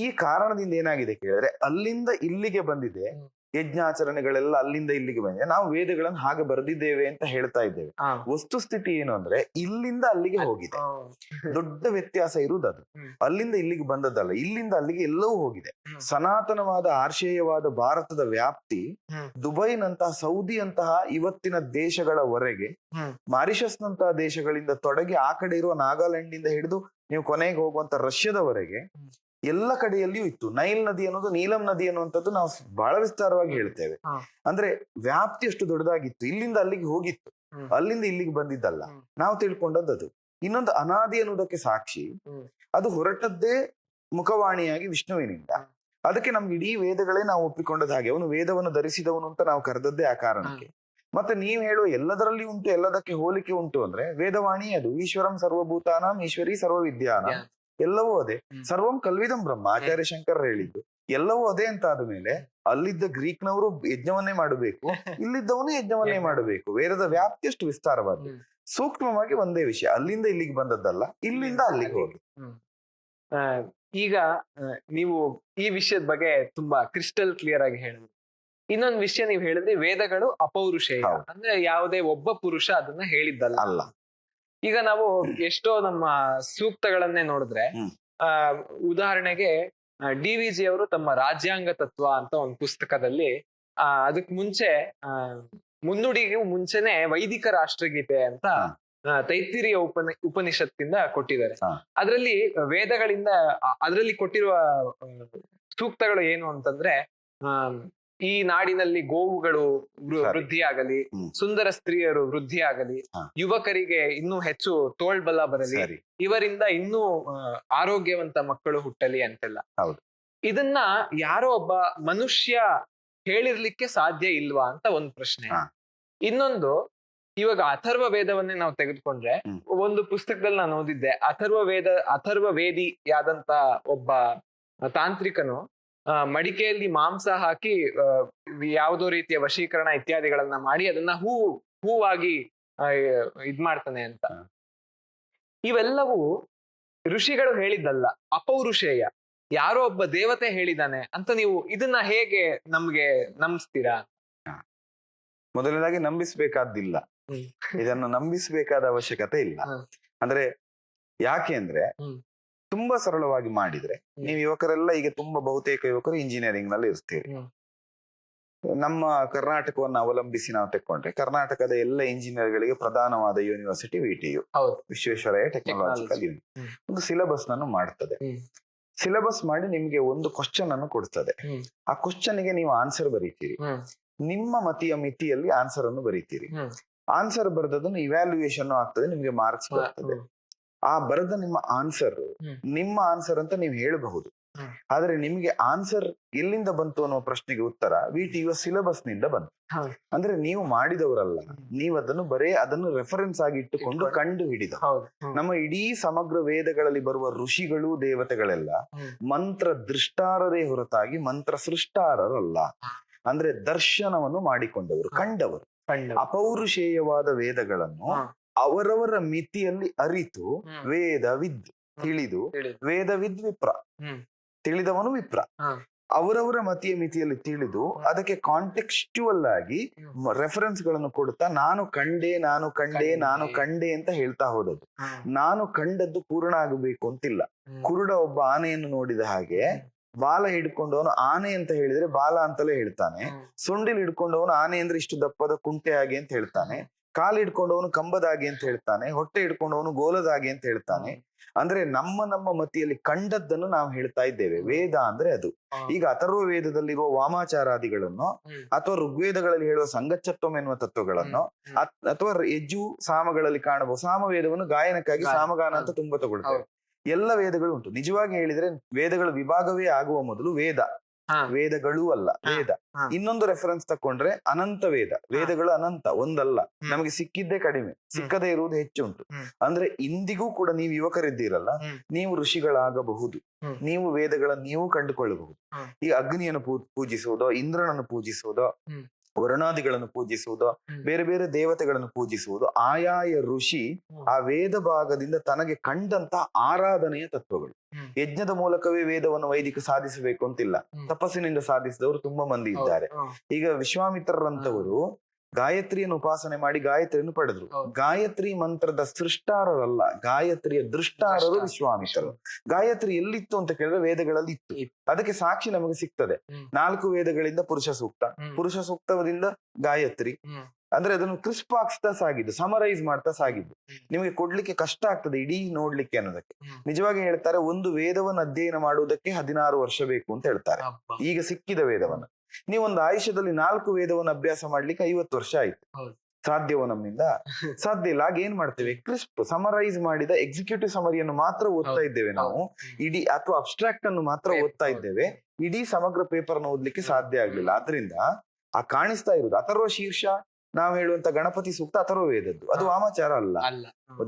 ಈ ಕಾರಣದಿಂದ ಏನಾಗಿದೆ ಕೇಳಿದ್ರೆ ಅಲ್ಲಿಂದ ಇಲ್ಲಿಗೆ ಬಂದಿದೆ. ಯಜ್ಞಾಚರಣೆಗಳೆಲ್ಲ ಅಲ್ಲಿಂದ ಇಲ್ಲಿಗೆ ಬಂದಿದೆ. ನಾವು ವೇದಗಳನ್ನು ಹಾಗೆ ಬರೆದಿದ್ದೇವೆ ಅಂತ ಹೇಳ್ತಾ ಇದ್ದೇವೆ. ವಸ್ತುಸ್ಥಿತಿ ಏನು ಅಂದ್ರೆ ಇಲ್ಲಿಂದ ಅಲ್ಲಿಗೆ ಹೋಗಿದೆ. ದೊಡ್ಡ ವ್ಯತ್ಯಾಸ ಇರುವುದು ಅದು ಅಲ್ಲಿಂದ ಇಲ್ಲಿಗೆ ಬಂದದ್ದಲ್ಲ ಇಲ್ಲಿಂದ ಅಲ್ಲಿಗೆ ಎಲ್ಲವೂ ಹೋಗಿದೆ. ಸನಾತನವಾದ ಆರ್ಶೇಯವಾದ ಭಾರತದ ವ್ಯಾಪ್ತಿ ದುಬೈನಂತಹ ಸೌದಿಯಂತಹ ಇವತ್ತಿನ ದೇಶಗಳವರೆಗೆ. ಮಾರಿಷಸ್ ನಂತಹ ದೇಶಗಳಿಂದ ತೊಡಗಿ ಆ ಕಡೆ ಇರುವ ನಾಗಾಲ್ಯಾಂಡ್ ಇಂದ ಹಿಡಿದು ನೀವು ಕೊನೆಗೆ ಹೋಗುವಂತ ರಷ್ಯಾದವರೆಗೆ. ಎಲ್ಲ ಕಡೆಯಲ್ಲಿಯೂ ಇತ್ತು. ನೈಲ್ ನದಿ ಅನ್ನೋದು ನೀಲಂ ನದಿ ಅನ್ನುವಂಥದ್ದು ನಾವು ಬಹಳ ವಿಸ್ತಾರವಾಗಿ ಹೇಳ್ತೇವೆ. ಅಂದ್ರೆ ವ್ಯಾಪ್ತಿ ಅಷ್ಟು ದೊಡ್ಡದಾಗಿತ್ತು. ಇಲ್ಲಿಂದ ಅಲ್ಲಿಗೆ ಹೋಗಿತ್ತು. ಅಲ್ಲಿಂದ ಇಲ್ಲಿಗೆ ಬಂದಿದ್ದಲ್ಲ. ನಾವು ತಿಳ್ಕೊಂಡದ್ದು ಅದು. ಇನ್ನೊಂದು ಅನಾದಿ ಅನ್ನೋದಕ್ಕೆ ಸಾಕ್ಷಿ. ಅದು ಹೊರಟದ್ದೇ ಮುಖವಾಣಿಯಾಗಿ ವಿಷ್ಣುವಿನಿಂದ. ಅದಕ್ಕೆ ನಮ್ಗೆ ಇಡೀ ವೇದಗಳೇ ನಾವು ಒಪ್ಪಿಕೊಂಡದ ಹಾಗೆ. ಅವನು ವೇದವನ್ನು ಧರಿಸಿದವನು ಅಂತ ನಾವು ಕರೆದದ್ದೇ ಆ ಕಾರಣಕ್ಕೆ. ಮತ್ತೆ ನೀವು ಹೇಳುವ ಎಲ್ಲದರಲ್ಲಿ ಉಂಟು ಎಲ್ಲದಕ್ಕೆ ಹೋಲಿಕೆ ಉಂಟು ಅಂದ್ರೆ ವೇದವಾಣಿ ಅದು. ಈಶ್ವರಂ ಸರ್ವಭೂತಾನಾಂ ಈಶ್ವರಿ ಸರ್ವವಿದ್ಯಾನ. ವಿದ್ಯಾ. ಎಲ್ಲವೂ ಅದೇ. ಸರ್ವಂ ಕಲ್ವಿದಂ ಬ್ರಹ್ಮ ಆಚಾರ್ಯ ಶಂಕರ್ ಹೇಳಿದ್ದು ಎಲ್ಲವೂ ಅದೇ ಅಂತ ಆದ ಮೇಲೆ ಅಲ್ಲಿದ್ದ ಗ್ರೀಕ್ನವರು ಯಜ್ಞವನ್ನೇ ಮಾಡಬೇಕು ಇಲ್ಲಿದ್ದವನು ಯಜ್ಞವನ್ನೇ ಯಜ್ಞ. ಮಾಡಬೇಕು. ವೇದದ ವ್ಯಾಪ್ತಿ ಎಷ್ಟು ವಿಸ್ತಾರವಾದ. ಸೂಕ್ಷ್ಮವಾಗಿ ಒಂದೇ ವಿಷಯ ಅಲ್ಲಿಂದ ಇಲ್ಲಿಗೆ ಬಂದದ್ದಲ್ಲ ಇಲ್ಲಿಂದ ಅಲ್ಲಿಗೆ ಹೋಗಿ ಆ, ಈಗ ನೀವು ಈ ವಿಷಯದ ಬಗ್ಗೆ ತುಂಬಾ ಕ್ರಿಸ್ಟಲ್ ಕ್ಲಿಯರ್ ಆಗಿ ಹೇಳಿದ್ರಿ. ಇನ್ನೊಂದು ವಿಷಯ ನೀವು ಹೇಳಿದ್ರೆ ವೇದಗಳು ಅಪೌರುಷೇಯ ಅಂದ್ರೆ ಯಾವುದೇ ಒಬ್ಬ ಪುರುಷ ಅದನ್ನ ಹೇಳಿದ್ದಲ್ಲ. ಅಲ್ಲ. ಈಗ ನಾವು ಎಷ್ಟೋ ನಮ್ಮ ಸೂಕ್ತಗಳನ್ನೇ ನೋಡಿದ್ರೆ ಆ ಉದಾಹರಣೆಗೆ ಡಿ ವಿ ಜಿ ಅವರು ತಮ್ಮ ರಾಜ್ಯಾಂಗ ತತ್ವ ಅಂತ ಒಂದು ಪುಸ್ತಕದಲ್ಲಿ ಆ ಅದಕ್ ಮುಂಚೆ ಆ ಮುನ್ನುಡಿಗೂ ಮುಂಚೆನೆ ವೈದಿಕ ರಾಷ್ಟ್ರಗೀತೆ ಅಂತ ತೈತಿರಿಯ ಉಪನ ಉಪನಿ ಉಪನಿಷತ್ತಿಂದ ಕೊಟ್ಟಿದ್ದಾರೆ. ಅದರಲ್ಲಿ ವೇದಗಳಿಂದ ಅದರಲ್ಲಿ ಕೊಟ್ಟಿರುವ ಸೂಕ್ತಗಳು ಏನು ಅಂತಂದ್ರೆ ಈ ನಾಡಿನಲ್ಲಿ ಗೋವುಗಳು. ವೃದ್ಧಿಯಾಗಲಿ ಸುಂದರ ಸ್ತ್ರೀಯರು ವೃದ್ಧಿಯಾಗಲಿ. ಯುವಕರಿಗೆ ಇನ್ನೂ ಹೆಚ್ಚು ತೋಳ್ಬಲ ಬರಲಿ ಇವರಿಂದ ಇನ್ನೂ ಆರೋಗ್ಯವಂತ ಮಕ್ಕಳು ಹುಟ್ಟಲಿ ಅಂತೆಲ್ಲ. ಇದನ್ನ ಯಾರೋ ಒಬ್ಬ ಮನುಷ್ಯ ಹೇಳಿರ್ಲಿಕ್ಕೆ ಸಾಧ್ಯ ಇಲ್ವಾ ಅಂತ ಒಂದ್ ಪ್ರಶ್ನೆ ಇನ್ನೊಂದು ಇವಾಗ ಅಥರ್ವ ವೇದವನ್ನೇ ನಾವು ತೆಗೆದುಕೊಂಡ್ರೆ ಒಂದು ಪುಸ್ತಕದಲ್ಲಿ ನಾನು ಓದಿದ್ದೆ ಅಥರ್ವ ವೇದ ಅಥರ್ವ ವೇದಿಯಾದಂತ ಒಬ್ಬ ತಾಂತ್ರಿಕನು ಮಡಿಕೆಯಲ್ಲಿ ಮಾಂಸ ಹಾಕಿ ಯಾವುದೋ ರೀತಿಯ ವಶೀಕರಣ ಇತ್ಯಾದಿಗಳನ್ನ ಮಾಡಿ ಅದನ್ನ ಹೂ ಹೂವಾಗಿ ಇದ್ ಮಾಡ್ತಾನೆ ಅಂತ. ಇವೆಲ್ಲವೂ ಋಷಿಗಳು ಹೇಳಿದ್ದಲ್ಲ ಅಪೌರುಷೇಯ. ಯಾರೋ ಒಬ್ಬ ದೇವತೆ ಹೇಳಿದಾನೆ ಅಂತ ನೀವು ಇದನ್ನ ಹೇಗೆ ನಮ್ಗೆ ನಂಬಿಸ್ತೀರಾ? ಮೊದಲನೇದಾಗಿ ನಂಬಿಸ್ಬೇಕಾದ್ದಿಲ್ಲ. ಇದನ್ನು ನಂಬಿಸಬೇಕಾದ ಅವಶ್ಯಕತೆ ಇಲ್ಲ. ಅಂದ್ರೆ ಯಾಕೆ ಅಂದ್ರೆ. ತುಂಬಾ ಸರಳವಾಗಿ ಮಾಡಿದ್ರೆ ನೀವು ಯುವಕರೆಲ್ಲ ಈಗ ತುಂಬಾ ಬಹುತೇಕ ಯುವಕರು ಇಂಜಿನಿಯರಿಂಗ್ನಲ್ಲಿ ಇರ್ತೀರಿ. ನಮ್ಮ ಕರ್ನಾಟಕವನ್ನು ಅವಲಂಬಿಸಿ ನಾವು ತೆಕ್ಕೊಂಡ್ರೆ ಕರ್ನಾಟಕದ ಎಲ್ಲ ಇಂಜಿನಿಯರ್ ಗಳಿಗೆ ಪ್ರಧಾನವಾದ university VTU Visvesvaraya technological unit ಒಂದು ಸಿಲೆಬಸ್ ನನ್ನು ಮಾಡ್ತದೆ. ಸಿಲಬಸ್ ಮಾಡಿ ನಿಮ್ಗೆ ಒಂದು ಕ್ವಶನ್ ಅನ್ನು ಕೊಡ್ತದೆ. ಆ ಕ್ವಶನ್ಗೆ ನೀವು ಆನ್ಸರ್ ಬರೀತೀರಿ. ನಿಮ್ಮ ಮತಿಯ ಮಿತಿಯಲ್ಲಿ ಆನ್ಸರ್ ಅನ್ನು ಬರೀತೀರಿ. ಆನ್ಸರ್ ಬರೆದದನ್ನು ಇವ್ಯಾಲ್ಯೂಯೇಷನ್ ಆಗ್ತದೆ ನಿಮ್ಗೆ ಮಾರ್ಕ್ಸ್ ಬರ್ತದೆ. ಆ ಬರೆದ ನಿಮ್ಮ ಆನ್ಸರ್ ನಿಮ್ಮ ಆನ್ಸರ್ ಅಂತ ನೀವು ಹೇಳಬಹುದು. ಆದ್ರೆ ನಿಮಗೆ ಆನ್ಸರ್ ಎಲ್ಲಿಂದ ಬಂತು ಅನ್ನೋ ಪ್ರಶ್ನೆಗೆ ಉತ್ತರ ವಿ ಟಿ ಯು ಸಿಲೆಬಸ್ನಿಂದ ಬಂತು. ಅಂದ್ರೆ ನೀವು ಮಾಡಿದವರಲ್ಲ. ನೀವು ಅದನ್ನು ಬರೇ ಅದನ್ನು ರೆಫರೆನ್ಸ್ ಆಗಿ ಇಟ್ಟುಕೊಂಡು ಕಂಡು ಹಿಡಿದ ನಮ್ಮ ಇಡೀ ಸಮಗ್ರ ವೇದಗಳಲ್ಲಿ ಬರುವ ಋಷಿಗಳು ದೇವತೆಗಳೆಲ್ಲ ಮಂತ್ರ ದೃಷ್ಟಾರರೇ ಹೊರತಾಗಿ ಮಂತ್ರ ಸೃಷ್ಟಾರರಲ್ಲ. ಅಂದ್ರೆ ದರ್ಶನವನ್ನು ಮಾಡಿಕೊಂಡವರು ಕಂಡವರು. ಕಂಡು. ಅಪೌರುಷೇಯವಾದ ವೇದಗಳನ್ನು. ಅವರವರ ಮಿತಿಯಲ್ಲಿ ಅರಿತು. ವೇದ ವಿದ್ ತಿಳಿದು. ವೇದ ವಿದ್ ವಿಪ್ರ. ತಿಳಿದವನು ವಿಪ್ರ. ಅವರವರ ಮತಿಯ ಮಿತಿಯಲ್ಲಿ ತಿಳಿದು ಅದಕ್ಕೆ ಕಾಂಟೆಕ್ಸ್ಟುವಲ್ ಆಗಿ. ರೆಫರೆನ್ಸ್ಗಳನ್ನು ಕೊಡ್ತಾ ನಾನು ಕಂಡೆ ನಾನು ಕಂಡೆ. ನಾನು ಕಂಡೆ ಅಂತ ಹೇಳ್ತಾ ಹೋದದ್ದು. ನಾನು ಕಂಡದ್ದು ಪೂರ್ಣ ಆಗಬೇಕು ಅಂತಿಲ್ಲ. ಕುರುಡ ಒಬ್ಬ ಆನೆಯನ್ನು ನೋಡಿದ ಹಾಗೆ ಬಾಲ ಹಿಡ್ಕೊಂಡವನು ಆನೆ ಅಂತ ಹೇಳಿದ್ರೆ ಬಾಲ ಅಂತಲೇ ಹೇಳ್ತಾನೆ. ಸುಂಡಿಲ್ ಸೊಂಡಿಲ್ ಹಿಡ್ಕೊಂಡವನು ಆನೆ ಅಂದ್ರೆ ಇಷ್ಟು ದಪ್ಪದ ಕುಂಟೆ ಆಗಿ ಅಂತ ಹೇಳ್ತಾನೆ. ಕಾಲು ಹಿಡ್ಕೊಂಡವನು ಕಂಬದಾಗಿ ಅಂತ ಹೇಳ್ತಾನೆ ಹೊಟ್ಟೆ ಹಿಡ್ಕೊಂಡವನು ಗೋಲದಾಗಿ ಅಂತ ಹೇಳ್ತಾನೆ. ಅಂದ್ರೆ ನಮ್ಮ ನಮ್ಮ ಮತಿಯಲ್ಲಿ ಕಂಡದ್ದನ್ನು ನಾವು ಹೇಳ್ತಾ ಇದ್ದೇವೆ. ವೇದ ಅಂದ್ರೆ ಅದು. ಈಗ ಅಥರ್ವ ವೇದದಲ್ಲಿರುವ ವಾಮಾಚಾರಾದಿಗಳನ್ನು ಅಥವಾ ಋಗ್ವೇದಗಳಲ್ಲಿ ಹೇಳುವ ಸಂಗಚ್ಚತ್ವಂ ಎನ್ನುವ ತತ್ವಗಳನ್ನು ಅಥವಾ ಯಜ್ಜು ಸಾಮಗಳಲ್ಲಿ ಕಾಣಬಹುದು ಸಾಮವೇದವನ್ನು ಗಾಯನಕ್ಕಾಗಿ ಸಾಮಗಾನ ಅಂತ ತುಂಬಾ ತಗೊಳ್ತೇವೆ. ಎಲ್ಲ ವೇದಗಳು ಉಂಟು. ನಿಜವಾಗಿ ಹೇಳಿದ್ರೆ ವೇದಗಳ ವಿಭಾಗವೇ ಆಗುವ ಮೊದಲು ವೇದ. ವೇದಗಳು ಅಲ್ಲ ವೇದ. ಇನ್ನೊಂದು ರೆಫರೆನ್ಸ್ ತಕೊಂಡ್ರೆ ಅನಂತ ವೇದ ವೇದಗಳು ಅನಂತ ಒಂದಲ್ಲ. ನಮಗೆ ಸಿಕ್ಕಿದ್ದೇ ಕಡಿಮೆ ಸಿಕ್ಕದೇ ಇರುವುದು ಹೆಚ್ಚು ಉಂಟು ಅಂದ್ರೆ ಇಂದಿಗೂ ಕೂಡ ನೀವು ಯುವಕರಿದ್ದೀರಲ್ಲ ನೀವು ಋಷಿಗಳಾಗಬಹುದು ನೀವು ವೇದಗಳನ್ನು ನೀವು ಕಂಡುಕೊಳ್ಳಬಹುದು. ಈ ಅಗ್ನಿಯನ್ನು ಪೂಜಿಸುವುದೋ ಇಂದ್ರನನ್ನು ಪೂಜಿಸುವುದೋ. ವರ್ಣಾದಿಗಳನ್ನು ಪೂಜಿಸುವುದು ಬೇರೆ ಬೇರೆ ದೇವತೆಗಳನ್ನು ಪೂಜಿಸುವುದು ಆಯಾಯ ಋಷಿ ಆ ವೇದ ಭಾಗದಿಂದ ತನಗೆ ಕಂಡಂತ ಆರಾಧನೆಯ ತತ್ವಗಳು. ಯಜ್ಞದ ಮೂಲಕವೇ ವೇದವನ್ನು ವೈದಿಕ ಸಾಧಿಸಬೇಕು ಅಂತಿಲ್ಲ. ತಪಸ್ಸಿನಿಂದ ಸಾಧಿಸಿದವರು ತುಂಬಾ ಮಂದಿ ಇದ್ದಾರೆ. ಈಗ ವಿಶ್ವಾಮಿತ್ರರಂತವರು ಗಾಯತ್ರಿಯನ್ನು ಉಪಾಸನೆ ಮಾಡಿ ಗಾಯತ್ರಿಯನ್ನು ಪಡೆದ್ರು. ಗಾಯತ್ರಿ ಮಂತ್ರದ ಸೃಷ್ಟಾರರಲ್ಲ ಗಾಯತ್ರಿಯ ದೃಷ್ಟಾರರು ದೃಷ್ಟ. ವಿಶ್ವಾಮಿತ್ರರು. ಗಾಯತ್ರಿ ಎಲ್ಲಿತ್ತು ಅಂತ ಕೇಳಿದ್ರೆ ವೇದಗಳಲ್ಲಿ ಇತ್ತು. ಅದಕ್ಕೆ ಸಾಕ್ಷಿ ನಮಗೆ ಸಿಗ್ತದೆ. ನಾಲ್ಕು ವೇದಗಳಿಂದ ಪುರುಷ ಸೂಕ್ತ. ಪುರುಷ ಸೂಕ್ತದಿಂದ ಗಾಯತ್ರಿ. ಅಂದ್ರೆ ಅದನ್ನು ಕ್ರಿಸ್ಪ್ ಹಾಕ್ಸ್ತಾ ಸಾಗಿದ್ದು ಸಮರೈಸ್ ಮಾಡ್ತಾ ಸಾಗಿದ್ದು. ನಿಮಗೆ ಕೊಡ್ಲಿಕ್ಕೆ ಕಷ್ಟ ಆಗ್ತದೆ ಇಡೀ ನೋಡ್ಲಿಕ್ಕೆ ಅನ್ನೋದಕ್ಕೆ. ನಿಜವಾಗಿ ಹೇಳ್ತಾರೆ ಒಂದು ವೇದವನ್ನು ಅಧ್ಯಯನ ಮಾಡುವುದಕ್ಕೆ ಹದಿನಾರು ವರ್ಷ ಬೇಕು ಅಂತ ಹೇಳ್ತಾರೆ. ಈಗ ಸಿಕ್ಕಿದ ವೇದವನ್ನ. ನೀವೊಂದು ಆಯುಷ್ಯದಲ್ಲಿ ನಾಲ್ಕು ವೇದವನ್ನು ಅಭ್ಯಾಸ ಮಾಡ್ಲಿಕ್ಕೆ ಐವತ್ತು ವರ್ಷ ಆಯ್ತು. ಸಾಧ್ಯವೋ ನಮ್ಮಿಂದ. ಸಾಧ್ಯ ಇಲ್ಲ ಆಗ ಏನ್ ಮಾಡ್ತೇವೆ? ಕ್ರಿಸ್ಪ್ ಸಮರೈಸ್ ಮಾಡಿದ ಎಕ್ಸಿಕ್ಯೂಟಿವ್ ಸಮರಿಯನ್ನು ಮಾತ್ರ ಓದ್ತಾ ಇದ್ದೇವೆ ನಾವು. ಇಡೀ ಅಥವಾ ಅಬ್ಸ್ಟ್ರಾಕ್ಟ್ ಅನ್ನು ಮಾತ್ರ ಓದ್ತಾ ಇದ್ದೇವೆ. ಇಡೀ ಸಮಗ್ರ ಪೇಪರ್ ಅನ್ನು ಓದ್ಲಿಕ್ಕೆ ಸಾಧ್ಯ ಆಗ್ಲಿಲ್ಲ. ಆದ್ರಿಂದ ಆ ಕಾಣಿಸ್ತಾ ಇರುವುದು ಅಥರ್ವ ಶೀರ್ಷ ನಾವು ಹೇಳುವಂತ ಗಣಪತಿ ಸೂಕ್ತ ಅಥರ್ವ ವೇದದ್ದು ಅದು. ವಾಮಾಚಾರ ಅಲ್ಲ.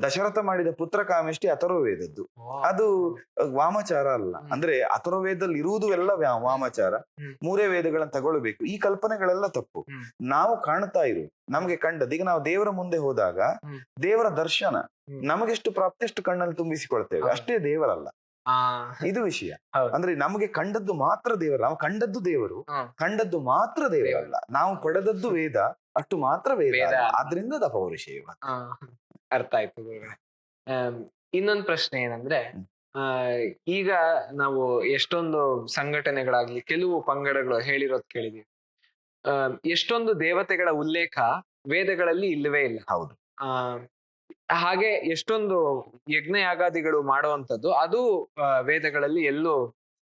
ದಶರಥ ಮಾಡಿದ ಪುತ್ರ ಕಾಮೆಷ್ಟಿ ಅಥರ್ವ ವೇದದ್ದು ಅದು ವಾಮಾಚಾರ ಅಲ್ಲ. ಅಂದ್ರೆ ಅಥರ್ವೇದದಲ್ಲಿ ಇರುವುದು ಎಲ್ಲ ವಾಮಾಚಾರ. ಮೂರೇ ವೇದಗಳನ್ನ ತಗೊಳ್ಬೇಕು. ಈ ಕಲ್ಪನೆಗಳೆಲ್ಲ ತಪ್ಪು. ನಾವು ಕಾಣ್ತಾ ಇರು ನಮಗೆ ಕಂಡದ್ದು. ಈಗ ನಾವು ದೇವರ ಮುಂದೆ ಹೋದಾಗ ದೇವರ ದರ್ಶನ. ನಮಗೆಷ್ಟು ಪ್ರಾಪ್ತಿಯಷ್ಟು ಕಣ್ಣಲ್ಲಿ ತುಂಬಿಸಿಕೊಳ್ತೇವೆ. ಅಷ್ಟೇ ದೇವರಲ್ಲ. ಇದು ವಿಷಯ. ಅಂದ್ರೆ ನಮಗೆ ಕಂಡದ್ದು ಮಾತ್ರ ದೇವರು ನಾವು ಕಂಡದ್ದು ದೇವರು ಕಂಡದ್ದು ಮಾತ್ರ ದೇವರಲ್ಲ. ನಾವು ಪಡೆದದ್ದು ವೇದ ಅಷ್ಟು ಮಾತ್ರ ವೇದ. ಆದ್ರಿಂದ ಅದು ಅಪೌರುಷೇಯ ಅರ್ಥ ಆಯ್ತು ಇನ್ನೊಂದು ಪ್ರಶ್ನೆ ಏನಂದ್ರೆ ಆ, ಈಗ ನಾವು ಎಷ್ಟೊಂದು ಸಂಘಟನೆಗಳಾಗ್ಲಿ ಕೆಲವು ಪಂಗಡಗಳು ಹೇಳಿರೋದ್ ಕೇಳಿದೀವಿ. ಎಷ್ಟೊಂದು ದೇವತೆಗಳ ಉಲ್ಲೇಖ ವೇದಗಳಲ್ಲಿ ಇಲ್ಲವೇ ಇಲ್ಲ. ಹೌದು. ಆ ಹಾಗೆ ಎಷ್ಟೊಂದು ಯಜ್ಞ ಯಾಗಾದಿಗಳು ಮಾಡುವಂತದ್ದು ಅದು ವೇದಗಳಲ್ಲಿ ಎಲ್ಲೂ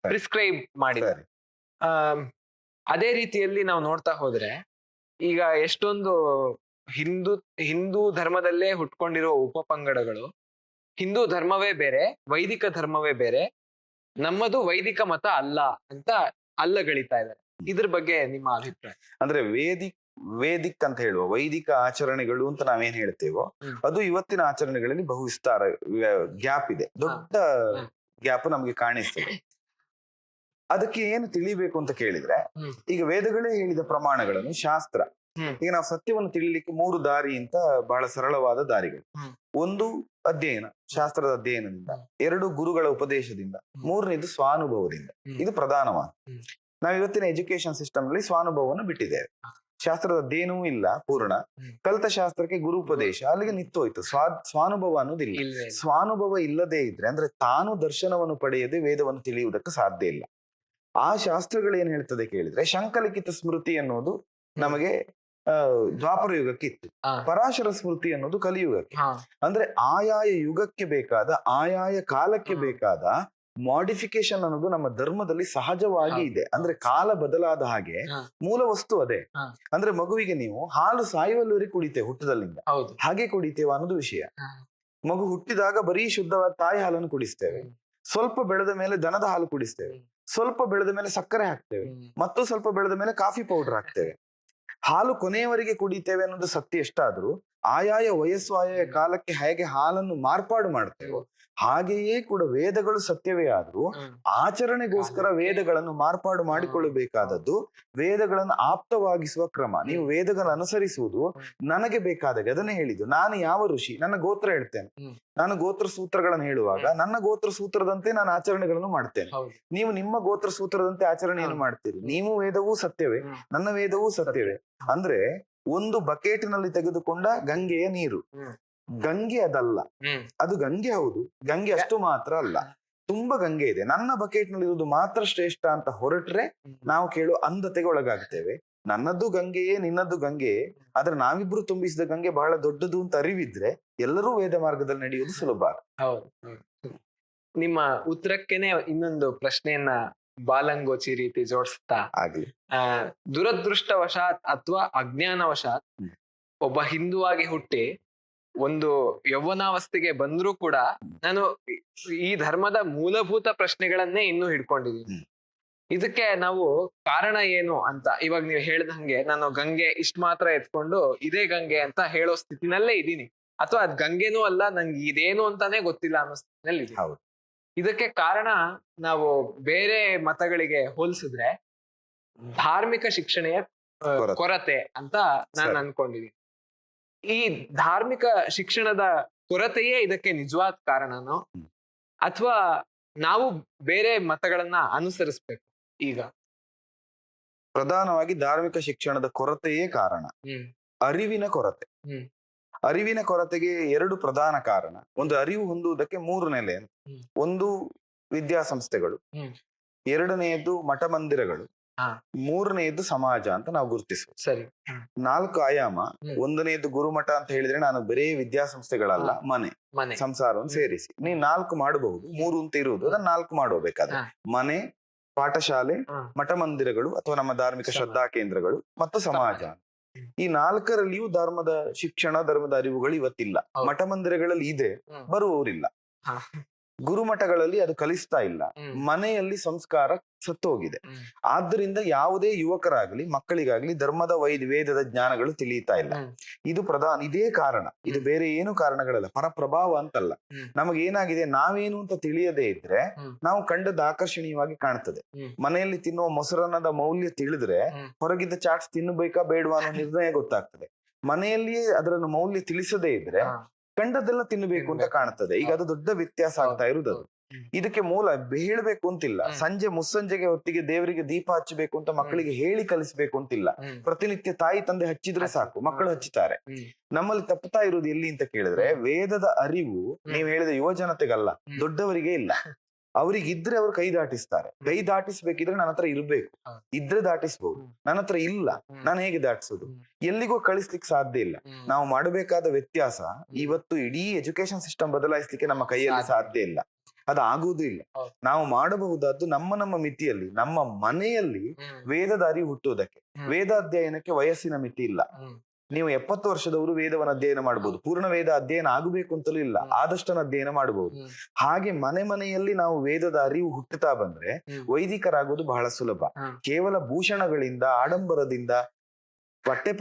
ಪ್ರಿಸ್ಕ್ರೈಬ್ ಮಾಡಿದ್ದಾರೆ ಆ, ಅದೇ ರೀತಿಯಲ್ಲಿ ನಾವು ನೋಡ್ತಾ ಹೋದ್ರೆ ಈಗ ಎಷ್ಟೊಂದು ಹಿಂದೂ ಹಿಂದೂ ಧರ್ಮದಲ್ಲೇ ಹುಟ್ಕೊಂಡಿರೋ ಉಪಪಂಗಡಗಳು ಹಿಂದೂ ಧರ್ಮವೇ ಬೇರೆ ವೈದಿಕ ಧರ್ಮವೇ ಬೇರೆ ನಮ್ಮದು ವೈದಿಕ ಮತ ಅಲ್ಲ ಅಂತ ಅಲ್ಲಗಳಿತಾ ಇದ್ದಾರೆ. ಇದ್ರ ಬಗ್ಗೆ ನಿಮ್ಮ ಅಭಿಪ್ರಾಯ? ಅಂದ್ರೆ ವೇದಿಕ್ ವೇದಿಕ್ ಅಂತ ಹೇಳುವ ವೈದಿಕ ಆಚರಣೆಗಳು ಅಂತ ನಾವೇನ್ ಹೇಳ್ತೇವೋ. ಅದು ಇವತ್ತಿನ ಆಚರಣೆಗಳಲ್ಲಿ ಬಹು ವಿಸ್ತಾರ ಗ್ಯಾಪ್ ಇದೆ. ದೊಡ್ಡ ಗ್ಯಾಪ್ ನಮಗೆ ಕಾಣಿಸ್ತದೆ. ಅದಕ್ಕೆ ಏನು ತಿಳಿಬೇಕು ಅಂತ ಕೇಳಿದ್ರೆ ಈಗ ವೇದಗಳೇ ಹೇಳಿದ ಪ್ರಮಾಣಗಳನ್ನು ಶಾಸ್ತ್ರ. ಈಗ ನಾವು ಸತ್ಯವನ್ನು ತಿಳಿಲಿಕ್ಕೆ ಮೂರು ದಾರಿ ಅಂತ ಬಹಳ ಸರಳವಾದ ದಾರಿಗಳು. ಒಂದು ಅಧ್ಯಯನ ಶಾಸ್ತ್ರದ ಅಧ್ಯಯನದಿಂದ. ಎರಡು ಗುರುಗಳ ಉಪದೇಶದಿಂದ. ಮೂರನೇದು ಸ್ವಾನುಭವದಿಂದ. ಇದು ಪ್ರಧಾನವಾದ. ನಾವು ಇವತ್ತಿನ ಎಜುಕೇಶನ್ ಸಿಸ್ಟಮ್ನಲ್ಲಿ ಸ್ವಾನುಭವವನ್ನು ಬಿಟ್ಟಿದ್ದೇವೆ. ಶಾಸ್ತ್ರದ ಅಧ್ಯಯನವೂ ಇಲ್ಲ ಪೂರ್ಣ. ಕಲಿತ ಶಾಸ್ತ್ರಕ್ಕೆ ಗುರು ಉಪದೇಶ ಅಲ್ಲಿಗೆ ನಿತ್ತೋಯ್ತು ಸ್ವಾ ಸ್ವಾನುಭವ ಅನ್ನೋದಿಲ್ಲ. ಸ್ವಾನುಭವ ಇಲ್ಲದೆ ಇದ್ರೆ ಅಂದ್ರೆ ತಾನು ದರ್ಶನವನ್ನು ಪಡೆಯದೆ ವೇದವನ್ನು ತಿಳಿಯುವುದಕ್ಕೆ ಸಾಧ್ಯ ಇಲ್ಲ. ಆ ಶಾಸ್ತ್ರಗಳು ಏನ್ ಹೇಳ್ತದೆ ಕೇಳಿದ್ರೆ ಶಂಕಲಿಖಿತ ಸ್ಮೃತಿ ಅನ್ನೋದು ನಮಗೆ ದ್ವಾಪರ ಯುಗಕ್ಕೆ ಇತ್ತು. ಪರಾಶರ ಸ್ಮೃತಿ ಅನ್ನೋದು ಕಲಿಯುಗಕ್ಕೆ. ಅಂದ್ರೆ ಆಯಾಯ ಯುಗಕ್ಕೆ ಬೇಕಾದ ಆಯಾಯ ಕಾಲಕ್ಕೆ ಬೇಕಾದ ಮಾಡಿಫಿಕೇಶನ್ ಅನ್ನೋದು ನಮ್ಮ ಧರ್ಮದಲ್ಲಿ ಸಹಜವಾಗಿ ಇದೆ. ಅಂದ್ರೆ ಕಾಲ ಬದಲಾದ ಹಾಗೆ ಮೂಲ ವಸ್ತು ಅದೇ. ಅಂದ್ರೆ ಮಗುವಿಗೆ ನೀವು ಹಾಲು ಸಾಯುವಲ್ಲೂರಿ ಕುಡಿತೇವೆ ಹುಟ್ಟದಲ್ಲಿಂದ. ಹಾಗೆ ಕುಡಿತೇವೆ ಅನ್ನೋದು ವಿಷಯ. ಮಗು ಹುಟ್ಟಿದಾಗ ಬರೀ ಶುದ್ಧವಾದ ತಾಯಿ ಹಾಲನ್ನು ಕುಡಿಸ್ತೇವೆ. ಸ್ವಲ್ಪ ಬೆಳೆದ ಮೇಲೆ ದನದ ಹಾಲು ಕುಡಿಸ್ತೇವೆ. ಸ್ವಲ್ಪ ಬೆಳೆದ ಮೇಲೆ ಸಕ್ಕರೆ ಹಾಕ್ತೇವೆ. ಮತ್ತು ಸ್ವಲ್ಪ ಬೆಳೆದ ಮೇಲೆ ಕಾಫಿ ಪೌಡರ್ ಹಾಕ್ತೇವೆ. ಹಾಲು ಕೊನೆಯವರೆಗೆ ಕುಡಿತೇವೆ ಅನ್ನೋದು ಸತ್ಯ ಎಷ್ಟಾದ್ರೂ ಆಯಾಯ ವಯಸ್ಸು ಆಯಾಯ ಕಾಲಕ್ಕೆ ಹೇಗೆ ಹಾಲನ್ನು ಮಾರ್ಪಾಡು ಮಾಡ್ತೇವೋ ಹಾಗೆಯೇ ಕೂಡ ವೇದಗಳು ಸತ್ಯವೇ ಆದ್ರೂ ಆಚರಣೆಗೋಸ್ಕರ ವೇದಗಳನ್ನು ಮಾರ್ಪಾಡು ಮಾಡಿಕೊಳ್ಳಬೇಕಾದದ್ದು ವೇದಗಳನ್ನು ಆಪ್ತವಾಗಿಸುವ ಕ್ರಮ. ನೀವು ವೇದಗಳನ್ನು ಅನುಸರಿಸುವುದು ನನಗೆ ಬೇಕಾದಾಗ ಅದನ್ನೇ ಹೇಳಿದ್ದು. ನಾನು ಯಾವ ಋಷಿ? ನನ್ನ ಗೋತ್ರ ಹೇಳ್ತೇನೆ. ನಾನು ಗೋತ್ರ ಸೂತ್ರಗಳನ್ನು ಹೇಳುವಾಗ ನನ್ನ ಗೋತ್ರ ಸೂತ್ರದಂತೆ ನಾನು ಆಚರಣೆಗಳನ್ನು ಮಾಡ್ತೇನೆ. ನೀವು ನಿಮ್ಮ ಗೋತ್ರ ಸೂತ್ರದಂತೆ ಆಚರಣೆಯನ್ನು. ಮಾಡ್ತೀರಿ. ನೀವು ವೇದವೂ ಸತ್ಯವೇ ನನ್ನ ವೇದವೂ ಸತ್ಯವೇ. ಅಂದ್ರೆ ಒಂದು ಬಕೆಟಿನಲ್ಲಿ ತೆಗೆದುಕೊಂಡ ಗಂಗೆಯ ನೀರು. ಗಂಗೆ ಅದಲ್ಲ. ಅದು ಗಂಗೆ ಹೌದು. ಗಂಗೆ ಅಷ್ಟು ಮಾತ್ರ ಅಲ್ಲ. ತುಂಬಾ ಗಂಗೆ ಇದೆ. ನನ್ನ ಬಕೆಟ್ನಲ್ಲಿ ಇರುವುದು ಮಾತ್ರ ಶ್ರೇಷ್ಠ ಅಂತ ಹೊರಟ್ರೆ ನಾವು ಕೇಳುವ ಅಂಧತೆಗೆ ಒಳಗಾಗ್ತೇವೆ. ನನ್ನದು ಗಂಗೆಯೇ ನಿನ್ನದು ಗಂಗೆಯೇ. ಆದ್ರೆ ನಾವಿಬ್ರು ತುಂಬಿಸಿದ ಗಂಗೆ ಬಹಳ ದೊಡ್ಡದು ಅಂತ ಅರಿವಿದ್ರೆ ಎಲ್ಲರೂ ವೇದ ಮಾರ್ಗದಲ್ಲಿ ನಡೆಯುವುದು ಸುಲಭ. ಹೌದು. ಹೌದು. ನಿಮ್ಮ ಉತ್ತರಕ್ಕೆನೆ ಇನ್ನೊಂದು ಪ್ರಶ್ನೆಯನ್ನ ಬಾಲಂಗೋಚಿ ರೀತಿ ಜೋಡಿಸ್ತಾ ಆಗ್ಲಿ. ಆ ದುರದೃಷ್ಟವಶಾತ್ ಅಥವಾ ಅಜ್ಞಾನವಶಾತ್ ಒಬ್ಬ ಒಬ್ಬ ಹಿಂದುವಾಗಿ ಹುಟ್ಟಿ ಒಂದು ಯೌವನಾವಸ್ಥೆಗೆ ಬಂದ್ರೂ ಕೂಡ ನಾನು ಈ ಧರ್ಮದ ಮೂಲಭೂತ ಪ್ರಶ್ನೆಗಳನ್ನೇ ಇನ್ನೂ ಹಿಡ್ಕೊಂಡಿದ್ದೀನಿ ಇದಕ್ಕೆ ನಾವು ಕಾರಣ ಏನು ಅಂತ ಇವಾಗ ನೀವು ಹೇಳ್ದಂಗೆ ನಾನು ಗಂಗೆ ಇಷ್ಟ ಮಾತ್ರ ಎತ್ಕೊಂಡು ಇದೇ ಗಂಗೆ ಅಂತ ಹೇಳೋ ಸ್ಥಿತಿನಲ್ಲೇ ಇದ್ದೀನಿ ಅಥವಾ ಅದ್ ಗಂಗೆನೂ ಅಲ್ಲ ನಂಗೆ ಇದೇನು ಅಂತಾನೆ ಗೊತ್ತಿಲ್ಲ ಅನ್ನೋ ಸ್ಥಿತಿನಲ್ಲಿ. ಹೌದು. ಇದಕ್ಕೆ ಕಾರಣ ನಾವು ಬೇರೆ ಮತಗಳಿಗೆ ಹೋಲಿಸಿದ್ರೆ ಧಾರ್ಮಿಕ ಶಿಕ್ಷಣೆಯ ಕೊರತೆ. ಅಂತ ನಾನು. ಅನ್ಕೊಂಡಿದ್ದೀನಿ ಈ ಧಾರ್ಮಿಕ ಶಿಕ್ಷಣದ ಕೊರತೆಯೇ ಇದಕ್ಕೆ ನಿಜವಾದ ಕಾರಣನೋ. ಅಥವಾ ನಾವು ಬೇರೆ ಮತಗಳನ್ನ ಅನುಸರಿಸ್ಬೇಕು ಈಗ? ಪ್ರಧಾನವಾಗಿ ಧಾರ್ಮಿಕ ಶಿಕ್ಷಣದ ಕೊರತೆಯೇ ಕಾರಣ. ಅರಿವಿನ ಕೊರತೆ. ಅರಿವಿನ ಕೊರತೆಗೆ ಎರಡು ಪ್ರಧಾನ ಕಾರಣ. ಒಂದು ಅರಿವು ಹೊಂದುವುದಕ್ಕೆ ಮೂರು ನೆಲೆ ಒಂದು ವಿದ್ಯಾಸಂಸ್ಥೆಗಳು. ಎರಡನೆಯದ್ದು ಮಠ ಮಂದಿರಗಳು. ಮೂರನೆಯದ್ದು ಸಮಾಜ ಅಂತ ನಾವು ಗುರುತಿಸುವ ಸರಿ. ನಾಲ್ಕು ಆಯಾಮ. ಒಂದನೆಯದ್ದು ಗುರುಮಠ ಅಂತ ಹೇಳಿದ್ರೆ ನಾನು ಬರೀ ವಿದ್ಯಾಸಂಸ್ಥೆಗಳಲ್ಲ. ಮನೆ ಮನೆ. ಸಂಸಾರವನ್ನು. ಸೇರಿಸಿ. ನೀ ನಾಲ್ಕು ಮಾಡಬಹುದು ಮೂರು ಅಂತ ಇರುವುದು ಅದನ್ನ ನಾಲ್ಕು ಮಾಡಬೇಕಾದ್ರೆ. ಮನೆ ಪಾಠಶಾಲೆ ಮಠ ಮಂದಿರಗಳು ಅಥವಾ ನಮ್ಮ ಧಾರ್ಮಿಕ ಶ್ರದ್ಧಾ ಕೇಂದ್ರಗಳು ಮತ್ತು ಸಮಾಜ. ಈ ನಾಲ್ಕರಲ್ಲಿಯೂ ಧರ್ಮದ ಶಿಕ್ಷಣ ಧರ್ಮದ ಅರಿವುಗಳು ಇವತ್ತಿಲ್ಲ. ಮಠ ಮಂದಿರಗಳಲ್ಲಿ ಇದೆ. ಬರುವವರಿಲ್ಲ. ಗುರುಮಠಗಳಲ್ಲಿ ಅದು ಕಲಿಸ್ತಾ ಇಲ್ಲ. ಮನೆಯಲ್ಲಿ ಸಂಸ್ಕಾರ ಸತ್ತೋಗಿದೆ. ಹೋಗಿದೆ ಆದ್ದರಿಂದ ಯಾವುದೇ ಯುವಕರಾಗಲಿ ಮಕ್ಕಳಿಗಾಗ್ಲಿ ಧರ್ಮದ ವೈದ್ ವೇದದ ಜ್ಞಾನಗಳು ತಿಳಿಯುತ್ತಾ ಇಲ್ಲ. ಇದು ಪ್ರಧಾನ ಇದೇ ಕಾರಣ. ಇದು ಬೇರೆ ಏನು ಕಾರಣಗಳಲ್ಲ. ಪರಪ್ರಭಾವ ಅಂತಲ್ಲ. ನಮಗೆ ಏನಾಗಿದೆ? ನಾವೇನು ಅಂತ ತಿಳಿಯದೇ ಇದ್ರೆ ನಾವು ಕಂಡದ್ದು ಆಕರ್ಷಣೀಯವಾಗಿ ಕಾಣ್ತದೆ. ಮನೆಯಲ್ಲಿ ತಿನ್ನುವ ಮೊಸರನ್ನದ ಮೌಲ್ಯ ತಿಳಿದ್ರೆ. ಹೊರಗಿದ್ದ ಚಾಟ್ಸ್ ತಿನ್ನಬೇಕಾ ಬೇಡವಾ ಅನ್ನೋ ನಿರ್ಣಯ ಗೊತ್ತಾಗ್ತದೆ. ಮನೆಯಲ್ಲಿಯೇ ಅದರ ಮೌಲ್ಯ ತಿಳಿಸದೇ ಇದ್ರೆ ಹಾ. ಕಂಡದ್ದೆಲ್ಲ ತಿನ್ನಬೇಕು ಅಂತ. ಕಾಣ್ತದೆ. ಈಗ ಅದು ದೊಡ್ಡ ವ್ಯತ್ಯಾಸ ಆಗ್ತಾ ಇರುದು ಅದು. ಇದಕ್ಕೆ ಮೂಲ ಹೇಳಬೇಕು ಅಂತಿಲ್ಲ. ಸಂಜೆ ಮುಸ್ಸಂಜೆಗೆ ಹೊತ್ತಿಗೆ ದೇವರಿಗೆ ದೀಪ ಹಚ್ಚಬೇಕು ಅಂತ ಮಕ್ಕಳಿಗೆ ಹೇಳಿ ಕಲಿಸ್ಬೇಕು ಅಂತಿಲ್ಲ. ಪ್ರತಿನಿತ್ಯ ತಾಯಿ ತಂದೆ ಹಚ್ಚಿದ್ರೆ ಸಾಕು. ಮಕ್ಕಳು ಹಚ್ಚುತ್ತಾರೆ ನಮ್ಮಲ್ಲಿ ತಪ್ಪುತ್ತಾ ಇರುವುದು ಎಲ್ಲಿ ಅಂತ ಕೇಳಿದ್ರೆ ವೇದದ ಅರಿವು ನೀವು ಹೇಳಿದ ಯುವ ಜನತೆಗಲ್ಲ. ದೊಡ್ಡವರಿಗೆ ಇಲ್ಲ. ಅವ್ರಿಗೆ ಇದ್ರೆ ಅವ್ರು ಕೈ ದಾಟಿಸ್ತಾರೆ. ಕೈ ದಾಟಿಸ್ಬೇಕಿದ್ರೆ ನನ್ನ ಹತ್ರ ಇರ್ಬೇಕು. ಇದ್ರೆ ದಾಟಿಸ್ಬಹುದು. ನನ್ನ ಹತ್ರ ಇಲ್ಲ. ನಾನು ಹೇಗೆ ದಾಟಿಸೋದು? ಎಲ್ಲಿಗೂ ಕಳಿಸ್ಲಿಕ್ಕೆ ಸಾಧ್ಯ ಇಲ್ಲ. ನಾವು ಮಾಡಬೇಕಾದ ವ್ಯತ್ಯಾಸ ಇವತ್ತು ಇಡೀ ಎಜುಕೇಶನ್ ಸಿಸ್ಟಮ್ ಬದಲಾಯಿಸ್ಲಿಕ್ಕೆ ನಮ್ಮ ಕೈಯಲ್ಲಿ ಸಾಧ್ಯ. ಇಲ್ಲ. ಅದು ಆಗುವುದೂ ಇಲ್ಲ. ನಾವು ಮಾಡಬಹುದಾದ್ದು ನಮ್ಮ ನಮ್ಮ ಮಿತಿಯಲ್ಲಿ ನಮ್ಮ ಮನೆಯಲ್ಲಿ ವೇದದಾರಿ ವೇದದ ಅರಿವು ಹುಟ್ಟುವುದಕ್ಕೆ. ವೇದಾಧ್ಯಯನಕ್ಕೆ ವಯಸ್ಸಿನ ಮಿತಿ ಇಲ್ಲ. ನೀವು ಎಪ್ಪತ್ತು ವರ್ಷದವರು ವೇದವನ್ನು ಅಧ್ಯಯನ ಮಾಡಬಹುದು ಪೂರ್ಣ ವೇದ ಅಧ್ಯಯನ ಆಗಬೇಕು ಅಂತಲೂ ಇಲ್ಲ. ಆದಷ್ಟನ್ನ ಅಧ್ಯಯನ ಮಾಡಬಹುದು ಹಾಗೆ ಮನೆ ಮನೆಯಲ್ಲಿ ನಾವು ವೇದದ ಅರಿವು ಹುಟ್ಟುತ್ತಾ ಬಂದ್ರೆ. ವೈದಿಕರಾಗೋದು ಬಹಳ ಸುಲಭ. ಕೇವಲ ಭೂಷಣಗಳಿಂದ ಆಡಂಬರದಿಂದ ಬಟ್ಟೆ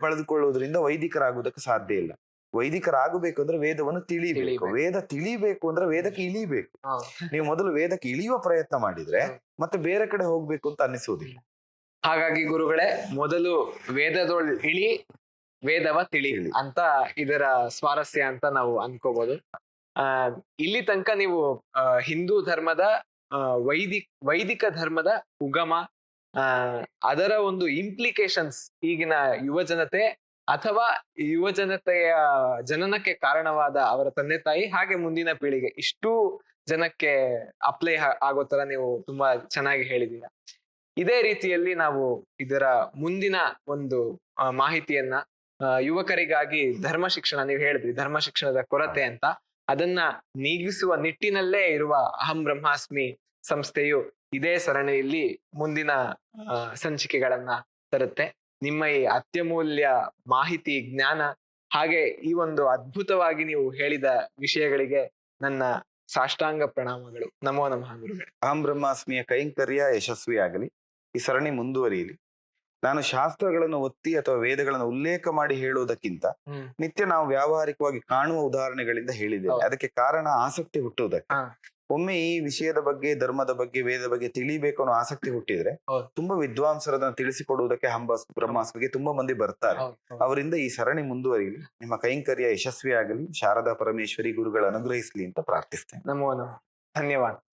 ಪಡೆದುಕೊಳ್ಳುವುದರಿಂದ ವೈದಿಕರಾಗುವುದಕ್ಕೆ ಸಾಧ್ಯ ಇಲ್ಲ. ವೈದಿಕರಾಗಬೇಕು ಅಂದ್ರೆ ವೇದವನ್ನು ತಿಳಿಬೇಕು. ವೇದ ತಿಳಿಬೇಕು ಅಂದ್ರೆ ವೇದಕ್ಕೆ ಇಳಿಬೇಕು. ನೀವು ಮೊದಲು ವೇದಕ್ಕೆ ಇಳಿಯುವ ಪ್ರಯತ್ನ ಮಾಡಿದ್ರೆ ಮತ್ತೆ ಬೇರೆ ಕಡೆ ಹೋಗ್ಬೇಕು ಅಂತ ಅನ್ನಿಸೋದಿಲ್ಲ ಹಾಗಾಗಿ ಗುರುಗಳೇ ಮೊದಲು ವೇದದೊಳ್ ಇಳಿ ವೇದವ ತಿಳಿ. ಅಂತ ಇದರ ಸ್ವಾರಸ್ಯ ಅಂತ ನಾವು ಅನ್ಕೋಬಹುದು ಆ ಇಲ್ಲಿ ತನಕ ನೀವು ಹಿಂದೂ ಧರ್ಮದ ವೈದಿಕ ವೈದಿಕ್ ವೈದಿಕ ಧರ್ಮದ ಉಗಮ ಆ ಅದರ ಒಂದು ಇಂಪ್ಲಿಕೇಶನ್ಸ್ ಈಗಿನ ಯುವ ಜನತೆ ಅಥವಾ ಯುವ ಜನತೆಯ ಜನನಕ್ಕೆ ಕಾರಣವಾದ ಅವರ ತಂದೆ ತಾಯಿ ಹಾಗೆ ಮುಂದಿನ ಪೀಳಿಗೆ. ಇಷ್ಟು ಜನಕ್ಕೆ ಅಪ್ಲೈ ಆಗೋ ತರ ನೀವು ತುಂಬಾ ಚೆನ್ನಾಗಿ ಹೇಳಿದೀರ ಇದೇ ರೀತಿಯಲ್ಲಿ ನಾವು ಇದರ ಮುಂದಿನ ಒಂದು ಮಾಹಿತಿಯನ್ನ ಯುವಕರಿಗಾಗಿ ಧರ್ಮ ಶಿಕ್ಷಣ, ನೀವು ಹೇಳಿದ್ರಿ, ಧರ್ಮ ಶಿಕ್ಷಣದ ಕೊರತೆ ಅಂತ. ಅದನ್ನ ನೀಗಿಸುವ ನಿಟ್ಟಿನಲ್ಲೇ ಇರುವ ಅಹಂ ಬ್ರಹ್ಮಾಸ್ಮಿ ಸಂಸ್ಥೆಯು ಇದೇ ಸರಣಿಯಲ್ಲಿ ಮುಂದಿನ ಸಂಚಿಕೆಗಳನ್ನ ತರುತ್ತೆ. ನಿಮ್ಮ ಈ ಅತ್ಯಮೂಲ್ಯ ಮಾಹಿತಿ, ಜ್ಞಾನ, ಹಾಗೆ ಈ ಒಂದು ಅದ್ಭುತವಾಗಿ ನೀವು ಹೇಳಿದ ವಿಷಯಗಳಿಗೆ ನನ್ನ ಸಾಷ್ಟಾಂಗ ಪ್ರಣಾಮಗಳು. ನಮೋ ನಮಃ ಗುರುಗಳೇ. ಅಹಂ ಬ್ರಹ್ಮಾಸ್ಮಿಯ ಕೈಂಕರ್ಯ ಯಶಸ್ವಿ ಆಗಲಿ ಈ ಸರಣಿ ಮುಂದುವರಿಯಲಿ. ನಾನು ಶಾಸ್ತ್ರಗಳನ್ನು ಒತ್ತಿ ಅಥವಾ ವೇದಗಳನ್ನು ಉಲ್ಲೇಖ ಮಾಡಿ ಹೇಳುವುದಕ್ಕಿಂತ ನಿತ್ಯ ನಾವು ವ್ಯಾವಹಾರಿಕವಾಗಿ ಕಾಣುವ ಉದಾಹರಣೆಗಳಿಂದ ಹೇಳಿದ್ದೇವೆ ಅದಕ್ಕೆ ಕಾರಣ ಆಸಕ್ತಿ ಹುಟ್ಟುವುದಕ್ಕೆ. ಒಮ್ಮೆ ಈ ವಿಷಯದ ಬಗ್ಗೆ ಧರ್ಮದ ಬಗ್ಗೆ ವೇದ ಬಗ್ಗೆ ತಿಳಿಬೇಕು ಅನ್ನೋ ಆಸಕ್ತಿ ಹುಟ್ಟಿದ್ರೆ ತುಂಬಾ ವಿದ್ವಾಂಸರದನ್ನ ತಿಳಿಸಿಕೊಡುವುದಕ್ಕೆ ಹಂಬ ಬಗ್ಗೆ ತುಂಬಾ ಮಂದಿ ಬರ್ತಾರೆ. ಅವರಿಂದ ಈ ಸರಣಿ ಮುಂದುವರಿಯಲಿ ನಿಮ್ಮ ಕೈಂಕರ್ಯ ಯಶಸ್ವಿ ಆಗಲಿ ಶಾರದಾ ಪರಮೇಶ್ವರಿ ಗುರುಗಳು ಅನುಗ್ರಹಿಸಲಿ ಅಂತ ಪ್ರಾರ್ಥಿಸ್ತೇನೆ. ನಮೋ. ಧನ್ಯವಾದ.